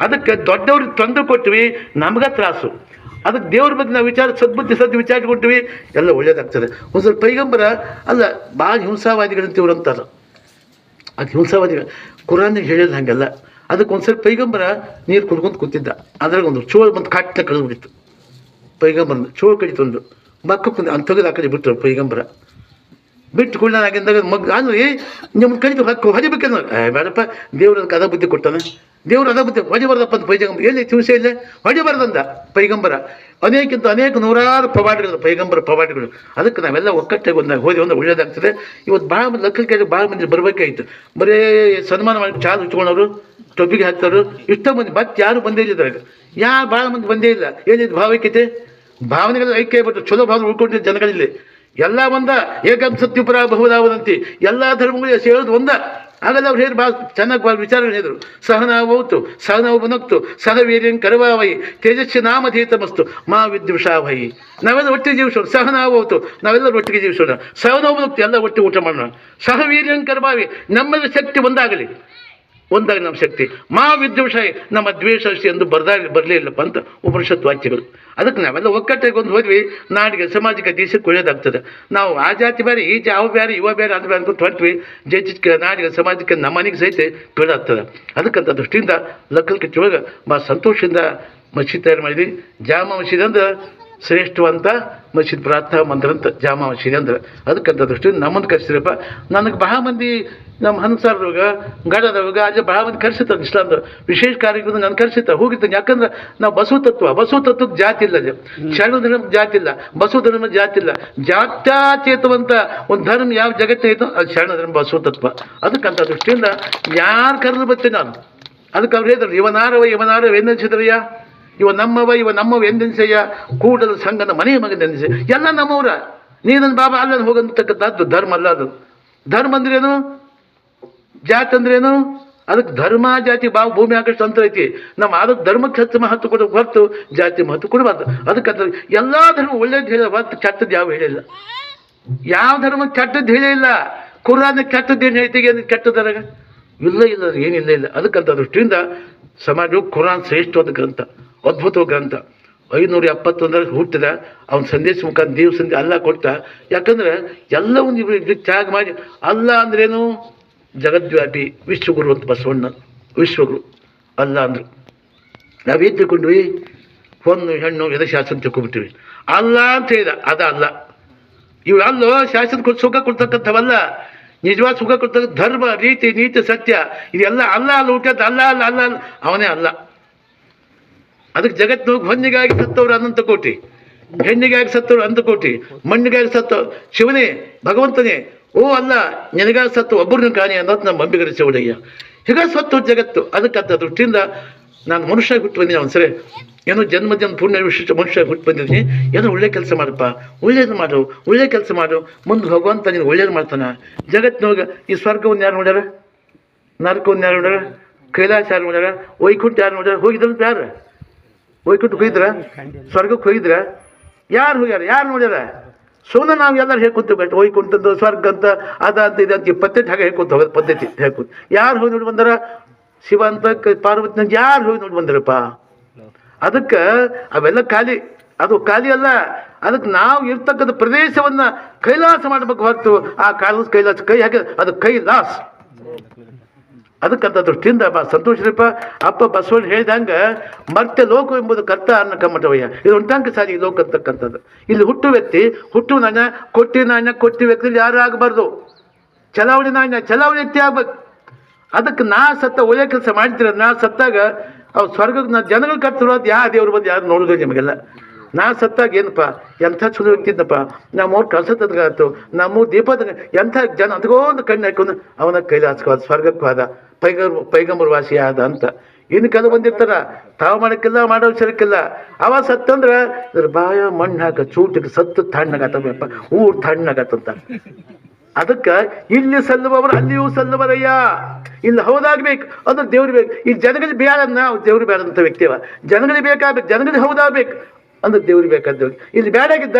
ಅದಕ್ಕೆ ದೊಡ್ಡವ್ರಿಗೆ ತೊಂದರೆ ಕೊಟ್ವಿ, ನಮ್ಗೆ ತ್ರಾಸು. ಅದಕ್ಕೆ ದೇವ್ರ ಬಗ್ಗೆ ನಾವು ವಿಚಾರ, ಸದ್ಬುದ್ಧಿ ಸದ್ದು ವಿಚಾರ ಕೊಟ್ವಿ ಎಲ್ಲ ಒಳ್ಳೇದಾಗ್ತದೆ. ಒಂದು ಸ್ವಲ್ಪ ಪೈಗಂಬರ, ಅಲ್ಲ ಭಾಳ ಹಿಂಸಾವಾದಿಗಳಂತ ಇವ್ರು ಅಂತಾರೆ. ಅದು ಹಿಂಸಾವಾದಿಗಳು. ಕುರಾನಿಗೆ ಹೇಳಿದ ಹಾಗೆಲ್ಲ. ಅದಕ್ಕೆ ಒಂದು ಸ್ವಲ್ಪ ಪೈಗಂಬರ ನೀರು ಕುಡ್ಕೊಂಡು ಕೂತಿದ್ದ. ಅದ್ರಾಗ ಒಂದು ಚೋಳು ಬಂದು ಕಟ್ಟ ಕಳೆದು ಬಿಡಿತ್ತು ಪೈಗಂಬರ ಚೋಳು ಕಡಿತೊಂದು ಮಕ್ಕ ಕುಂದ ಅಂತ ತೆಗೆದು ಕಡೆ ಬಿಟ್ಟರು ಪೈಗಂಬರ. ಬಿಟ್ಟು ಕೂಡ ಮಗ ಮಗ್ ಏ, ನಿಮ್ಮ ಕಡಿದು ಹಕ್ಕು ಹೊಡಿಬೇಕೇನು? ಬೇಡಪ್ಪ, ದೇವ್ರ ಅದ ಬುದ್ಧಿ ಕೊಟ್ಟನ. ದೇವ್ರ ಅದ ಬುದ್ಧಿ, ಹೊಡಿಬಾರ್ದಪ್ಪ ಅಂತ ಪೈಗಂಬರ ಎಲ್ಲಿ ತಿವಸೆ ಇಲ್ಲ. ಹೊಡಿಬಾರ್ದಂದ ಪೈಗಂಬರ. ಅನೇಕಿಂತ ಅನೇಕ ನೂರಾರು ಪವಾಡಿಗಳು, ಪೈಗಂಬರ ಪವಾಡಿಗಳು. ಅದಕ್ಕೆ ನಾವೆಲ್ಲ ಒಕ್ಕಟ್ಟಾಗಿ ಒಂದಾಗ ಹೋದಿ ಒಂದು ಒಳ್ಳೇದಾಗ್ತದೆ. ಇವತ್ತು ಭಾಳ ಮಂದಿ ಲಕ್ಕಕ್ಕೆ ಭಾಳ ಮಂದಿ ಬರಬೇಕಾಯ್ತು. ಬರೀ ಸನ್ಮಾನ ಮಾಡಿ ಚಾಲು ಇಟ್ಕೊಂಡವರು, ಟೊಪ್ಪಿಗೆ ಹಾಕ್ತಾರು ಇಷ್ಟೋ ಮಂದಿ ಮತ್ತೆ ಯಾರು ಬಂದೇ ಇಲ್ಲ ಯಾರು ಭಾಳ ಮಂದಿ ಬಂದೇ ಇಲ್ಲ. ಏನಿದು ಭಾವೈಕ್ಯತೆ? ಭಾವನೆಗಳ ಐಕ್ಯ ಬಿಟ್ಟು ಚಲೋ ಭಾವನೆ ಉಳ್ಕೊಂಡಿದ್ದ ಜನಗಳಲ್ಲಿ ಎಲ್ಲ ಒಂದ ಏಕಂ ಸತ್ಯುಪರ ಬಹುದಾವದಂತಿ ಎಲ್ಲ ಧರ್ಮಗಳಿಗೆ ಸೇರೋದು ಒಂದ. ಆಗಲ್ಲ ಅವ್ರು ಹೇಳಿ ಭಾಳ ಚೆನ್ನಾಗಿ ವಿಚಾರ ಹೇಳಿದರು. ಸಹನಾವೌತು, ಸಹನಾವು ಬುನಕ್ತು ಸಹ ವೀರ್ಯಂ ಕರವಾವಯಿ ತೇಜಸ್ವಿ ನಾಮಧೀತಮಸ್ತು, ಮಾ ವಿದ್ವಿಷಾವಯಿ ನಾವೆಲ್ಲ ಒಟ್ಟಿಗೆ ಜೀವಿಸೋಣ, ಸಹನಾವೌತು, ನಾವೆಲ್ಲ ಒಟ್ಟಿಗೆ ಜೀವಿಸೋಣ. ಸಹನಾವು ಬನಕ್ತು ಎಲ್ಲ ಒಟ್ಟಿಗೆ ಊಟ ಮಾಡೋಣ. ಸಹವೀರ್ಯಂ ಕರವಾವಿ, ನಮ್ಮೆಲ್ಲ ಶಕ್ತಿ ಒಂದಾಗಲಿ. ಒಂದಾಗಿ ನಮ್ಮ ಶಕ್ತಿ. ಮಾ ವಿದ್ವೇಷ ನಮ್ಮ ದ್ವೇಷ ಎಂದು ಬರ್ದಾಗ ಬರಲೇ ಇಲ್ಲಪ್ಪ ಅಂತ ಉಪನಿಷತ್ ವಾಕ್ಯಗಳು. ಅದಕ್ಕೆ ನಾವೆಲ್ಲ ಒಕ್ಕಟ್ಟೆಗೆ ಒಂದು ಹೋದ್ವಿ, ನಾಡಿಗೆ ಸಮಾಜಕ್ಕೆ ದೇಶಕ್ಕೆ ಒಳ್ಳೇದಾಗ್ತದೆ. ನಾವು ಆ ಜಾತಿ ಬೇರೆ, ಈ ಜಾ ಅವು ಬೇರೆ, ಇವ ಬೇರೆ, ಅದು ಬೇರೆ ಅನ್ಕೊಂಡು ಹೊರಟ್ವಿ. ಜಜ್ಜಿಗೆ ನಾಡಿಗೆ ಸಮಾಜಕ್ಕೆ ನಮ್ಮ ಮನೆಗೆ ಸಹಿತ ಆಗ್ತದೆ ಅದಕ್ಕಂತ ದೃಷ್ಟಿಯಿಂದ ಲಕ್ಕಲ್ ಒಳಗೆ ಭಾಳ ಸಂತೋಷದಿಂದ ಮಸೀದ್ ತಯಾರು ಮಾಡಿದ್ವಿ ಜಾಮ ಮಸೀದ್ ಅಂದ್ರೆ ಶ್ರೇಷ್ಠವಂತ ಮಸೀದ್ ಪ್ರಾರ್ಥನಾ ಮಂದಿರ ಅಂತ ಜಾಮ ಮಸೀದಿ ಅಂದ್ರೆ. ಅದಕ್ಕಂತ ದೃಷ್ಟಿಯಿಂದ ನಮ್ಮನ್ನು ಕರೆಸಿದ್ರಪ್ಪ. ನನಗೆ ಬಹಳ ಮಂದಿ ನಮ್ಮ ಹನ್ಸಾರದಾಗ ಗಡದವಾಗ ಅಲ್ಲಿ ಭಾಳ ಮಂದಿ ಕರ್ಸಿರ್ತಾರೆ ಇಸ್ಲಾಂದ ವಿಶೇಷ ಕಾರ್ಯಕ್ರಮ ನಾನು ಕರ್ಸಿರ್ತಾರೆ ಹೋಗಿರ್ತೀನಿ ಯಾಕಂದ್ರೆ ನಾವು ಬಸವ ತತ್ವ ಬಸವ ತತ್ವಕ್ಕೆ ಜಾತಿ ಇಲ್ಲ ಅದು. ಶರಣ ಧರ್ಮ ಜಾತಿ ಇಲ್ಲ. ಬಸವ ಧರ್ಮ ಜಾತಿ ಇಲ್ಲ. ಜಾತ್ಯಾಚೇತವಂತ ಒಂದು ಧರ್ಮ ಯಾವ ಜಗತ್ತೈತೋ ಅದು ಶರಣ ಧರ್ಮ ಬಸವ ತತ್ವ ಅದಕ್ಕಂತ ದೃಷ್ಟಿಯಿಂದ ಯಾರು ಕರೆದು ಬರ್ತೀನಿ ನಾನು. ಅದಕ್ಕೆ ಅವ್ರು ಹೇಳಿದ್ರು ಇವನಾರವ ಇವನಾರವ ಎಂದೆನಿಸಿದ್ರಯ್ಯ ಇವ ನಮ್ಮವ ಇವ ನಮ್ಮವ ಎಂದೆನಿಸಯ್ಯ ಕೂಡದ ಸಂಘನ ಮನೆಯ ಮಗನೆನಿಸಿ ಎಲ್ಲ ನಮ್ಮವರ. ನೀನನ್ನು ಬಾಬಾ ಅಲ್ಲ ಹೋಗಂತಕ್ಕಂಥದ್ದು ಧರ್ಮ ಅಲ್ಲ ಅದು. ಧರ್ಮ ಅಂದ್ರೇನು ಜಾತಿ ಅಂದ್ರೇನು ಅದಕ್ಕೆ ಧರ್ಮ, ಜಾತಿ ಬಾ ಭೂಮಿ ಆಗಷ್ಟು ಅಂತ ಐತಿ. ನಮ್ಮ ಅದಕ್ಕೆ ಧರ್ಮಕ್ಕೆ ಹೆಚ್ಚು ಮಹತ್ವ ಕೊಡೋ ಹೊರತು ಜಾತಿ ಮಹತ್ವ ಕೊಡಬಾರ್ದು. ಅದಕ್ಕೆ ಅಂದ್ರೆ ಎಲ್ಲ ಧರ್ಮ ಒಳ್ಳೇದು ಹೇಳ ಹೊರತು ಕೆಟ್ಟದ್ದು ಯಾವ ಹೇಳಿಲ್ಲ. ಯಾವ ಧರ್ಮ ಕೆಟ್ಟದ್ದು ಹೇಳಿಲ್ಲ? ಕುರಾನ ಕೆಟ್ಟದ್ದು ಏನು ಹೇಳ್ತೀವಿ ಅಂದ್ರೆ ಕೆಟ್ಟದರಾಗ ಇಲ್ಲ ಇಲ್ಲ ಏನಿಲ್ಲ ಇಲ್ಲ ಅದಕ್ಕಂತ ದೃಷ್ಟಿಯಿಂದ ಸಮಾಜವು ಕುರಾನ್ ಶ್ರೇಷ್ಠವಾದ ಗ್ರಂಥ ಅದ್ಭುತ ಗ್ರಂಥ. ಐನೂರ ಎಪ್ಪತ್ತೊಂದರಲ್ಲಿ ಹುಟ್ಟಿದ ಅವನ ಸಂದೇಶ ಮುಖಾಂತರ ದೇವ್ ಸಂದೇಶ ಅಲ್ಲ ಕೊಟ್ಟ. ಯಾಕಂದ್ರೆ ಎಲ್ಲವನ್ನು ತ್ಯಾಗ ಮಾಡಿ ಅಲ್ಲ ಅಂದ್ರೇನು ಜಗದ್ವ್ಯಾಪಿ ವಿಶ್ವಗುರು ಅಂತ ಬಸವಣ್ಣ, ವಿಶ್ವಗುರು ಅಲ್ಲ ಅಂದ್ರು. ನಾವೇನು ತಿಳ್ಕೊಂಡ್ವಿ ಹೊನ್ನು ಹೆಣ್ಣು ಎದೆ ಶಾಸನ ತಿಳ್ಕೊಬಿಟ್ಟಿವಿ ಅಲ್ಲ ಅಂತ ಹೇಳಿದ ಅದ ಅಲ್ಲ ಇವ್ರು ಅಲ್ಲೋ, ಶಾಸನ ಸುಖ ಕೊಡ್ತಕ್ಕಂಥವಲ್ಲ. ನಿಜವಾದ ಸುಖ ಕೊಡ್ತಕ್ಕ ಧರ್ಮ, ರೀತಿ, ನೀತಿ, ಸತ್ಯ, ಇದೆಲ್ಲ ಅಲ್ಲ ಅಲ್ಲ ಹುಟ್ಟದ ಅಲ್ಲ ಅಲ್ಲ ಅಲ್ಲ ಅಲ್ಲ. ಅವನೇ ಅಲ್ಲ. ಅದಕ್ಕೆ ಜಗತ್ತು ಹೊನ್ನಿಗಾಗಿ ಸತ್ತವರು ಅನಂತ ಕೋಟಿ. ಹೆಣ್ಣಿಗಾಗಿ ಸತ್ತವ್ರು ಅನಂತ ಕೋಟಿ. ಮಣ್ಣಿಗಾಗಿ ಸತ್ತ ಶಿವನೇ, ಭಗವಂತನೇ ಓ ಅಲ್ಲ ನಿನಗ ಸತ್ತು ಒಬ್ಬರನ್ನ ಕಾಣಿ ಅನ್ನೋದು ನಮ್ಮ ಅಂಬಿಗರ ಚೌಡಯ್ಯ ಹೀಗ ಸತ್ತು ಜಗತ್ತು, ಅದಕ್ಕಂತ ದೃಷ್ಟಿಯಿಂದ ನಾನು ಮನುಷ್ಯ ಹುಟ್ಟು ಬಂದಿನಿ ಒಂದು ಸರಿ. ಏನೋ ಜನ್ಮ ಜನ್ಮ ಪುಣ್ಯ ವಿಶಿಷ್ಟ ಮನುಷ್ಯ ಹುಟ್ಟು ಬಂದಿದ್ದೀನಿ ಏನೋ ಒಳ್ಳೆ ಕೆಲಸ ಮಾಡಪ್ಪ. ಒಳ್ಳೇದು ಮಾಡು, ಒಳ್ಳೆ ಕೆಲಸ ಮಾಡು. ಮುಂದೆ ಭಗವಂತ ನೀನು ಒಳ್ಳೇದು ಮಾಡ್ತಾನ. ಜಗತ್ತಿನೊಳಗೆ ಈ ಸ್ವರ್ಗವನ್ನು ಯಾರು ನೋಡ್ಯಾರ? ನರಕವನ್ನು ಯಾರು ನೋಡ್ಯಾರ? ಕೈಲಾಸ ಯಾರು ನೋಡ್ಯಾರ? ವೈಕುಂಠ ಯಾರು ನೋಡ್ಯಾರ? ಹೋಗಿದ್ರಂತ ಯಾರು? ವೈಕುಂಠಕ್ಕೆ ಹೋಗಿದ್ರ? ಸ್ವರ್ಗಕ್ಕೆ ಹೋಗಿದ್ರ? ಯಾರು ಹೋಗ್ಯಾರ? ಯಾರು ನೋಡ್ಯಾರ? ಸುಮ್ಮನೆ ನಾವು ಎಲ್ಲರೂ ಹೇಳ್ಕೊಂತ ಬೇಟ ಹೋಯ್ಕೊಂತದ್ದು ಸ್ವರ್ಗ ಅಂತ, ಅದ ಅಂತ ಇದೆ ಅಂತ ಪದ್ಧತಿ ಹಾಗೆ ಹೇಳ್ಕೊತ ಹೋಗೋದು, ಪದ್ಧತಿ ಹೇಳ್ಕೊತ. ಯಾರು ಹೋಗಿ ನೋಡಿ ಬಂದಾರ? ಶಿವ ಅಂತ ಪಾರ್ವತಿ ಪಾರ್ವತಿನ ಯಾರು ಹೋಗಿ ನೋಡಿ ಬಂದ್ರಪ್ಪ? ಅದಕ್ಕೆ ಅವೆಲ್ಲ ಖಾಲಿ, ಅದು ಖಾಲಿ ಅಲ್ಲ. ಅದಕ್ಕೆ ನಾವು ಇರ್ತಕ್ಕಂಥ ಪ್ರದೇಶವನ್ನ ಕೈಲಾಸ ಮಾಡಬೇಕು ಹೊರತು ಆ ಕಾಲದ ಕೈಲಾಸ ಕೈ ಹಾಕಿ ಅದು ಕೈಲಾಸ. ಅದಕ್ಕಂತ ದೃಷ್ಟಿಯಿಂದ ಬಾ ಸಂತೋಷರಪ್ಪ, ಅಪ್ಪ ಬಸವಣ್ಣ ಹೇಳಿದಂಗೆ ಮತ್ತೆ ಲೋಕ ಎಂಬುದು ಕರ್ತ ಅನ್ನ ಕಮ್ಮಟವಯ್ಯ. ಇದು ಉಂಟಾಂಕ ಸಾರಿ ಲೋಕ ಅಂತಕ್ಕಂಥದ್ದು. ಇಲ್ಲಿ ಹುಟ್ಟು ವ್ಯಕ್ತಿ, ಹುಟ್ಟು ನಾಣ್ಯ, ಕೊಟ್ಟಿ ನಾಣ್ಯ, ಕೊಟ್ಟಿ ವ್ಯಕ್ತಿ ಯಾರು ಆಗಬಾರ್ದು. ಚಲಾವಣೆ ನಾಣ್ಯ, ಚಲಾವಣೆ ವ್ಯಕ್ತಿ ಆಗ್ಬೇಕು. ಅದಕ್ಕೆ ನಾ ಸತ್ತ ಒಳ್ಳೆ ಕೆಲಸ ಮಾಡ್ತೀರ ನಾ ಸತ್ತಾಗ ಅವ್ರು ಸ್ವರ್ಗಕ್ಕೆ ನಾ ಜನಗಳು ಕರ್ತಿರೋದು ಯಾವ ದೇವ್ರ ಬಂದು ಯಾರು ನೋಡೋದು ನಿಮಗೆಲ್ಲ. ನಾ ಸತ್ತಾಗ ಏನಪ್ಪ ಎಂಥ ಚಲೋ ನಮ್ಮ ನಮ್ಮವ್ರು ಕೆಲಸ ತದ್ಗಾತು ನಮ್ಮೂರು ದೀಪದ ಎಂಥ ಜನ ಅದಕ್ಕೊಂದು ಕಣ್ಣು ಹಾಕೊಂಡು, ಅವನ ಕೈಲಾಸಕ್ಕೆ ಸ್ವರ್ಗಕ್ಕೂ ಹೋದ ಪೈಗರ್ ಪೈಗಂಬರ್ ವಾಸಿ ಆದ ಅಂತ. ಇನ್ನು ಕೆಲವು ಬಂದಿರ್ತಾರ ತಾವು ಮಾಡಕ್ಕಿಲ್ಲ ಮಾಡೋ ವಿಚಾರಕ್ಕಿಲ್ಲ ಅವ ಸತ್ತಂದ್ರೆ ಬಾಯ ಮಣ್ಣು ಹಾಕ ಚೂಟಿಗೆ ಸತ್ತು ತಣ್ಣಗಾತಪ್ಪ, ಊರು ತಣ್ಣಗತ್ತಂತ ಅದಕ್ಕೆ, ಇಲ್ಲಿ ಸಲ್ಲುವವರು, ಅಲ್ಲಿಯೂ ಸಲ್ಲುವರಯ್ಯ. ಇಲ್ಲಿ ಹೌದಾಗ್ಬೇಕು ಅಂದ್ರೆ ದೇವ್ರು ಬೇಕು. ಈ ಜನಗಳಿಗೆ ಬೇಡ ನಾವು ದೇವ್ರು ಬೇಡಂತ ವ್ಯಕ್ತಿವ ಜನಗಳಿಗೆ ಬೇಕಾಗ್ಬೇಕು, ಜನಗಳಿಗೆ ಹೌದಾಗ್ಬೇಕು. ಅಂದ್ರೆ ದೇವ್ರಿಗೆ ಬೇಕಾದ ಇಲ್ಲಿ ಬೇಡಾಗಿದ್ದ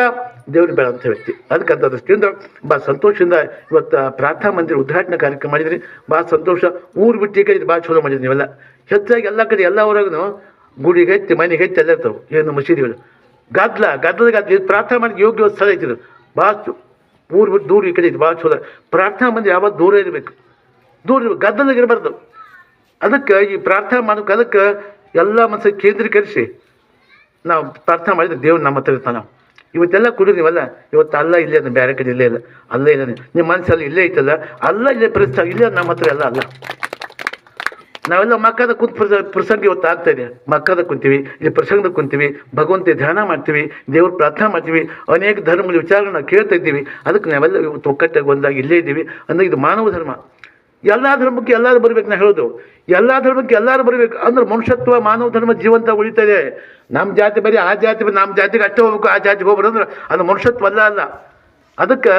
ದೇವ್ರಿಗೆ ಬೇಡ ಅಂತ ವ್ಯಕ್ತಿ. ಅದಕ್ಕಂತ ದೃಷ್ಟಿಯಿಂದ ಭಾಳ ಸಂತೋಷದಿಂದ ಇವತ್ತು ಪ್ರಾರ್ಥನಾ ಮಂದಿರ ಉದ್ಘಾಟನಾ ಕಾರ್ಯಕ್ರಮ ಮಾಡಿದ್ರಿ. ಭಾಳ ಸಂತೋಷ, ಊರು ಬಿಟ್ಟಿಗೆ ಇದು ಭಾಳ ಚಲೋ ಮಾಡಿದ್ರಿ ನೀವೆಲ್ಲ. ಹೆಚ್ಚಾಗಿ ಎಲ್ಲ ಕಡೆ ಎಲ್ಲ ಊರಾಗೂ ಗುಡಿಗೆ ಎತ್ತಿ ಮನೆಗೆ ಎತ್ತಿ ಎಲ್ಲ ಇರ್ತಾವೆ. ಏನು ಮಸೀದಿಗಳು. ಗದ್ದಲ ಗದ್ಲ. ಇದು ಪ್ರಾರ್ಥನಾ ಮಾಡಿ ಯೋಗ್ಯ ಸ್ಥಳ ಐತಿ ಇದು. ಭಾಳ ಊರು ಬಿಟ್ಟು ದೂರ ಈ ಕಡೆ ಇದು ಭಾಳ ಚಲೋ. ಪ್ರಾರ್ಥನಾ ಮಂದಿರ ಯಾವಾಗ ದೂರ ಇರಬೇಕು? ದೂರ ಇರಬೇಕು. ಗದ್ದಲಾಗ ಇರಬಾರ್ದು. ಅದಕ್ಕೆ ಈ ಪ್ರಾರ್ಥನೆ ಮಾಡೋಕೆ ಅದಕ್ಕೆ ಎಲ್ಲ ಮನಸ್ಸು ಕೇಂದ್ರೀಕರಿಸಿ. ನಾವು ಪ್ರಾರ್ಥನೆ ಮಾಡಿದ್ರೆ ದೇವ್ರು ನಮ್ಮ ಹತ್ರ ಇರ್ತಾನೆ. ಇವತ್ತೆಲ್ಲ ಕುಡಿರಿ ನೀವಲ್ಲ, ಇವತ್ತು ಅಲ್ಲ ಇಲ್ಲೇ ಅದನ್ನ ಬೇರೆ ಕಡೆ ಇಲ್ಲೇ ಇಲ್ಲ, ಅಲ್ಲೇ ಇಲ್ಲ ನಿಮ್ಮ ಮನಸ್ಸಲ್ಲಿ ಇಲ್ಲೇ ಐತಲ್ಲ, ಅಲ್ಲ ಇಲ್ಲೇ ಪರಿಸ್ಥಿತಿ ಇಲ್ಲೇ ನಮ್ಮ ಹತ್ರ ಎಲ್ಲ ಅಲ್ಲ. ನಾವೆಲ್ಲ ಮಕ್ಕದ ಕುಂತ ಪ್ರಸ, ಪ್ರಸಂಗ ಇವತ್ತು ಆಗ್ತಾ ಇದೆ. ಮಕ್ಕದ ಕುಂತೀವಿ, ಇಲ್ಲಿ ಪ್ರಸಂಗದ ಕುಂತೀವಿ, ಭಗವಂತ ಧ್ಯಾನ ಮಾಡ್ತೀವಿ, ದೇವ್ರ ಪ್ರಾರ್ಥನೆ ಮಾಡ್ತೀವಿ, ಅನೇಕ ಧರ್ಮದ ವಿಚಾರಗಳನ್ನ ಕೇಳ್ತಾ ಇದ್ದೀವಿ. ಅದಕ್ಕೆ ನಾವೆಲ್ಲ ಇವತ್ತು ಒಕ್ಕಟ್ಟಾಗಿ ಒಂದಾಗಿ ಇಲ್ಲೇ ಇದ್ದೀವಿ ಅಂದರೆ ಇದು ಮಾನವ ಧರ್ಮ. ಎಲ್ಲ ಧರ್ಮಕ್ಕೆ ಎಲ್ಲರೂ ಬರಬೇಕು ನಾ ಹೇಳೋದು. ಎಲ್ಲ ಧರ್ಮಕ್ಕೆ ಎಲ್ಲರೂ ಬರಬೇಕು. ಅಂದ್ರೆ ಮನುಷ್ಯತ್ವ, ಮಾನವ ಧರ್ಮ ಜೀವಂತ ಉಳಿತದೆ. ನಮ್ಮ ಜಾತಿ ಬರೀ ಆ ಜಾತಿ ನಮ್ಮ ಜಾತಿಗೆ ಅಷ್ಟೇ ಹೋಗ್ಬೇಕು, ಆ ಜಾತಿಗೆ ಅಂದ್ರೆ ಅದು ಮನುಷ್ಯತ್ವ ಅಲ್ಲ ಅಲ್ಲ. ಅದಕ್ಕೆ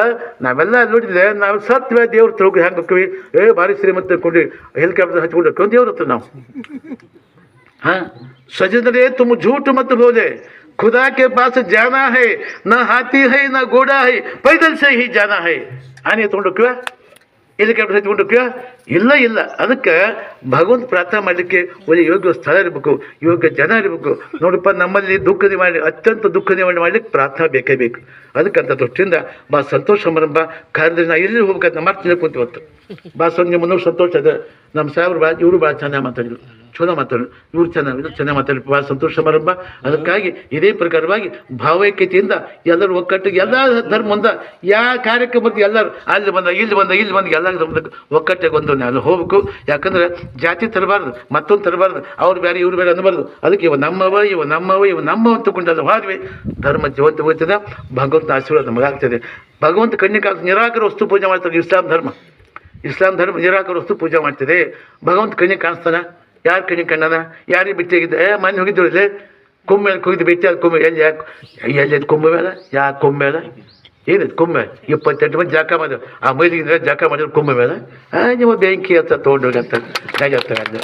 ನಾವೆಲ್ಲ ನೋಡಿದ್ರೆ ನಾವು ಸತ್ವ ದೇವ್ರ ತಗೊಂಡು ಹೆಂಗೆ ಹೋಗ್ತೀವಿ? ಏ, ಭಾರಿ ಶ್ರೀಮಂತ ಕೊಡಿ ಹೆಲಿಕಾಪ್ಟರ್ ಹಚ್ಕೊಂಡು ಹೋಗ್ತೀವಿ. ದೇವ್ರ ಹತ್ರ ನಾವು. ಹಾ? ಸಜನರೇ ತುಂಬ ಝೂಟು ಮತ್ತು ಬೋಲೆ ಖುದಾ ಕೆ ಪಾಸ್ ಜಾನ ಹೈ, ನಾ ಹಾತಿ ಹೈ, ನಾ ಗೋಡಾ ಹೈ, ಪೈದಲ್ ಸೈ ಹಿ ಜಾನ ಹೈ. ಆನೆ ತೊಗೊಂಡೋಗ್ತೀವ ಹೋಗ್ತೀವ ಹೆಲಿಕಾಪ್ಟರ್ ಹಚ್ಕೊಂಡು ಹೋಗ್ತೀವ ಇಲ್ಲ ಇಲ್ಲ. ಅದಕ್ಕೆ ಭಗವಂತ ಪ್ರಾರ್ಥನೆ ಮಾಡಲಿಕ್ಕೆ ಒಂದು ಯೋಗ್ಯ ಸ್ಥಳ ಇರಬೇಕು, ಯೋಗ್ಯ ಜನ ಇರಬೇಕು. ನೋಡಪ್ಪ, ನಮ್ಮಲ್ಲಿ ದುಃಖ ನಿವಾರಣೆ ಅತ್ಯಂತ ದುಃಖ ನಿವಾರಣೆ ಮಾಡ್ಲಿಕ್ಕೆ ಪ್ರಾರ್ಥನೆ ಬೇಕೇ ಬೇಕು. ಅದಕ್ಕಂತ ದೃಷ್ಟಿಯಿಂದ ಬಾ ಸಂತೋಷ ಸಮಾರಂಭ ಕಾರ್ಯದಲ್ಲಿ ನಾ ಎಲ್ಲಿ ಹೋಗ್ಬೇಕಂತ ಮತ್ತೆ ತಿಳ್ಕೊಂತೀವಿ ಬಾ ಸಂಜೆ ಮುನ್ನೂರು ಸಂತೋಷ ಅದ ನಮ್ಮ ಸಾಹೇಬ್ರು ಬಾ, ಇವರು ಭಾಳ ಚೆನ್ನಾಗಿ ಮಾತಾಡಿದ್ರು. ಚಲೋ ಮಾತಾಡಿ. ಇವ್ರು ಚೆನ್ನಾಗಿ ಚೆನ್ನಾಗಿ ಮಾತಾಡಿ ಭಾಳ ಸಂತೋಷ ಸಮಾರಂಭ ಅದಕ್ಕಾಗಿ ಇದೇ ಪ್ರಕಾರವಾಗಿ ಭಾವೈಕ್ಯತೆಯಿಂದ ಎಲ್ಲರೂ ಒಕ್ಕಟ್ಟಿಗೆ ಎಲ್ಲ ಧರ್ಮ ಒಂದ ಯಾವ ಕಾರ್ಯಕ್ರಮಕ್ಕೆ ಎಲ್ಲರೂ ಅಲ್ಲಿ ಬಂದ, ಇಲ್ಲಿ ಬಂದ ಇಲ್ಲಿ ಬಂದ, ಎಲ್ಲ ಧರ್ಮದ ಒಕ್ಕಟ್ಟಿಗೆ ಒಂದು ಅಲ್ಲಿ ಹೋಗ್ಬೇಕು. ಯಾಕಂದ್ರೆ ಜಾತಿ ತರಬಾರ್ದು ಮತ್ತೊಂದು ತರಬಾರ್ದು, ಅವ್ರು ಬೇರೆ, ಇವ್ರು ಬೇರೆ ಅನ್ನಬಾರ್ದು. ಅದಕ್ಕೆ ಇವ ನಮ್ಮವ ಇವ ನಮ್ಮವ, ಇವ ನಮ್ಮ ಅಂತಕೊಂಡಲ್ಲ ಹೋದ್ವಿ. ಧರ್ಮ ಜೀವಂತ ಹೋಗ್ತದೆ. ಭಗವಂತ ಆಶೀರ್ವಾದ ನಮಗಾಗ್ತದೆ. ಭಗವಂತ ಕಣ್ಣಿಗೆ ನಿರಾಕರ ವಸ್ತು ಪೂಜೆ ಮಾಡ್ತಾರೆ ಇಸ್ಲಾಂ ಧರ್ಮ. ಇಸ್ಲಾಂ ಧರ್ಮ ನಿರಾಕರ ವಸ್ತು ಪೂಜೆ ಮಾಡ್ತಿದೆ. ಭಗವಂತ ಕಣ್ಣಿಗೆ ಕಾಣಿಸ್ತಾನ? ಯಾರು ಕಣ್ಣಿಗೆ ಕಣ್ಣದ ಯಾರಿಗೆ ಭೇಟಿಯಾಗಿದ್ದ ಏ, ಮನೆ ಹೋಗಿದ್ರು ಇಲ್ಲಿ. ಮೇಲೆ ಕುಗಿದು ಬಿಟ್ಟಿ ಅದು ಕುಂಭ ಎಲ್ಲಿ ಯಾಕೆ ಎಲ್ಲಿ ಕುಂಬ ಮೇಲೆ? ಯಾಕೆ ಯಾ ಮೇಲೆ? ಏನಿದೆ ಕುಮ್ಮೆ ಇಪ್ಪತ್ತೆಂಟು ಮಂದಿ ಜಾಕ ಮಾಡಿದ್ರು. ಆ ಮೈಲಿಗೆ ಜಾಕ ಮಾಡಿದ್ರು ಕುಂಭಮೇಳ ಆ, ನಿಮ್ಮ ಬೆಂಕಿ ಅಂತ ತೊಗೊಂಡೋಗಿ ಅಂತ ಹೇಳ್ತಾರೆ ಅಲ್ಲಿ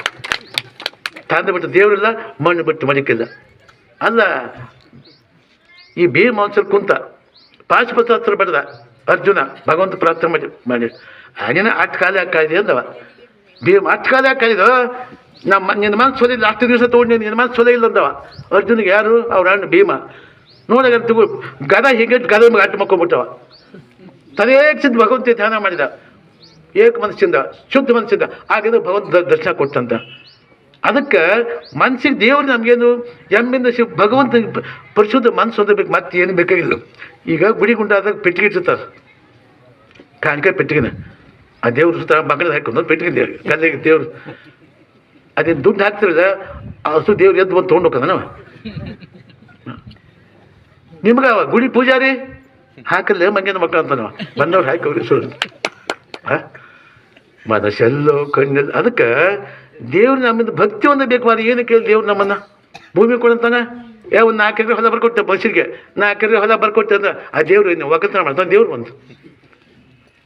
ತಂದು ಬಿಟ್ಟು ದೇವರಿಲ್ಲ, ಮಣ್ಣು ಬಿಟ್ಟು ಮಡಿಕಿಲ್ಲ. ಅಲ್ಲ, ಈ ಒಂದ್ಸಲ ಕುಂತ ಪಾಶುಪತ್ರ ಬಡ್ದ. ಅರ್ಜುನ ಭಗವಂತ ಪ್ರಾರ್ಥನೆ ಮಾಡಿ ಮಾಡಿ ಹಾಗೇನೆ ಅಟ್ ಹಾಕಿದೆ ಅಂದವ. ಭೀಮ್ ಅಟ್ ಹಾಕಿದ್ರು ನಮ್ಮ ನಿನ್ನ ಮನಸ್ಸು ಸೊಲಿಲ್ಲ ಅಷ್ಟು ದಿವಸ ತೊಗೊಂಡು ನಿನ್ನ ಮನಸ್ಸು ಸೊಲೆ ಇಲ್ಲ ಅಂದವ. ಅರ್ಜುನಿಗೆ ಯಾರು? ಅವ್ರ ಅಣ್ಣ ಭೀಮ. ನೋಡಾಗ ತಗೋ ಗದ ಹೀಗೆ ಗದ ಅಟ್ಟು ಮಕ್ಕೊಂಬಿಟ್ಟವ ತದೇಕ್ಷಿತ್ ಭಗವಂತ ಧ್ಯಾನ ಮಾಡಿದ. ಏಕ ಮನಸ್ಸಿಂದ, ಶುದ್ಧ ಮನಸ್ಸಿಂದ ಆಗಿದ್ದು ಭಗವಂತ ದರ್ಶನ ಕೊಟ್ಟಂತ. ಅದಕ್ಕೆ ಮನ್ಸಿಗೆ ದೇವರು ನಮಗೇನು? ಎಮ್ಮಿಂದ ಶಿವ ಭಗವಂತ ಪರಿಶುದ್ಧ ಮನಸ್ಸು ಹೊಂದಬೇಕು ಮತ್ತೆ ಏನು ಬೇಕಾಗಿಲ್ಲ. ಈಗ ಗುಡಿ ಗುಂಡಾದಾಗ ಪೆಟ್ಟಿಗೆ ಇಟ್ಟಿರ್ತಾರೆ ಕಾಣಿಕೆ ಪೆಟ್ಟಿಗೆನ. ಆ ದೇವ್ರ ಸುತ್ತ ಮಗಳ ಹಾಕೊಂಡು ಪೆಟ್ಟಿಗೆ ದೇವ್ರು ಕಲ್ಲಿಗೆ ದೇವ್ರು. ಅದೇನು ದುಡ್ಡು ಹಾಕ್ತಿರದ ಹಸು ದೇವ್ರು ಎದ್ದು ಬಂದು ತೊಗೊಂಡು ಹೋಗ್ತಾನ ನಿಮ್ಗೆ ಅವ ಗುಡಿ ಪೂಜಾರಿ? ಹಾಕಲ್ಲ ಮಂಗೇನ ಮಕ್ಕಳು ಅಂತಾನವ. ಬಂದವ್ರು ಹಾಕಿ ಅವ್ರಿಗೆ ಸುಳ್ಳು. ಮನಸ್ಸೆಲ್ಲೋ ಕಣ್ಣೆಲ್ಲ ಅದಕ್ಕೆ ದೇವ್ರು ನಮ್ಮಿಂದ ಭಕ್ತಿ ಒಂದು ಬೇಕು ಮಾರಿ ಏನು ಕೇಳಿ ದೇವ್ರು ನಮ್ಮನ್ನ? ಭೂಮಿ ಕೊಡಂತಾನೆ ಏ, ಒಂದು ನಾಲ್ಕು ಎಕರೆ ಹೊಲ ಬರ್ಕೊಟ್ಟೆ ಬಸ್ಸಿಗೆ ನಾಲ್ಕು ಎಕರೆ ಹೊಲ ಬರ್ಕೊಟ್ಟೆ ಅಂದ್ರೆ ಆ ದೇವ್ರು ಒಕ್ಕಲ್ತನ ಮಾಡ್ತಾನೆ. ದೇವ್ರು ಬಂತು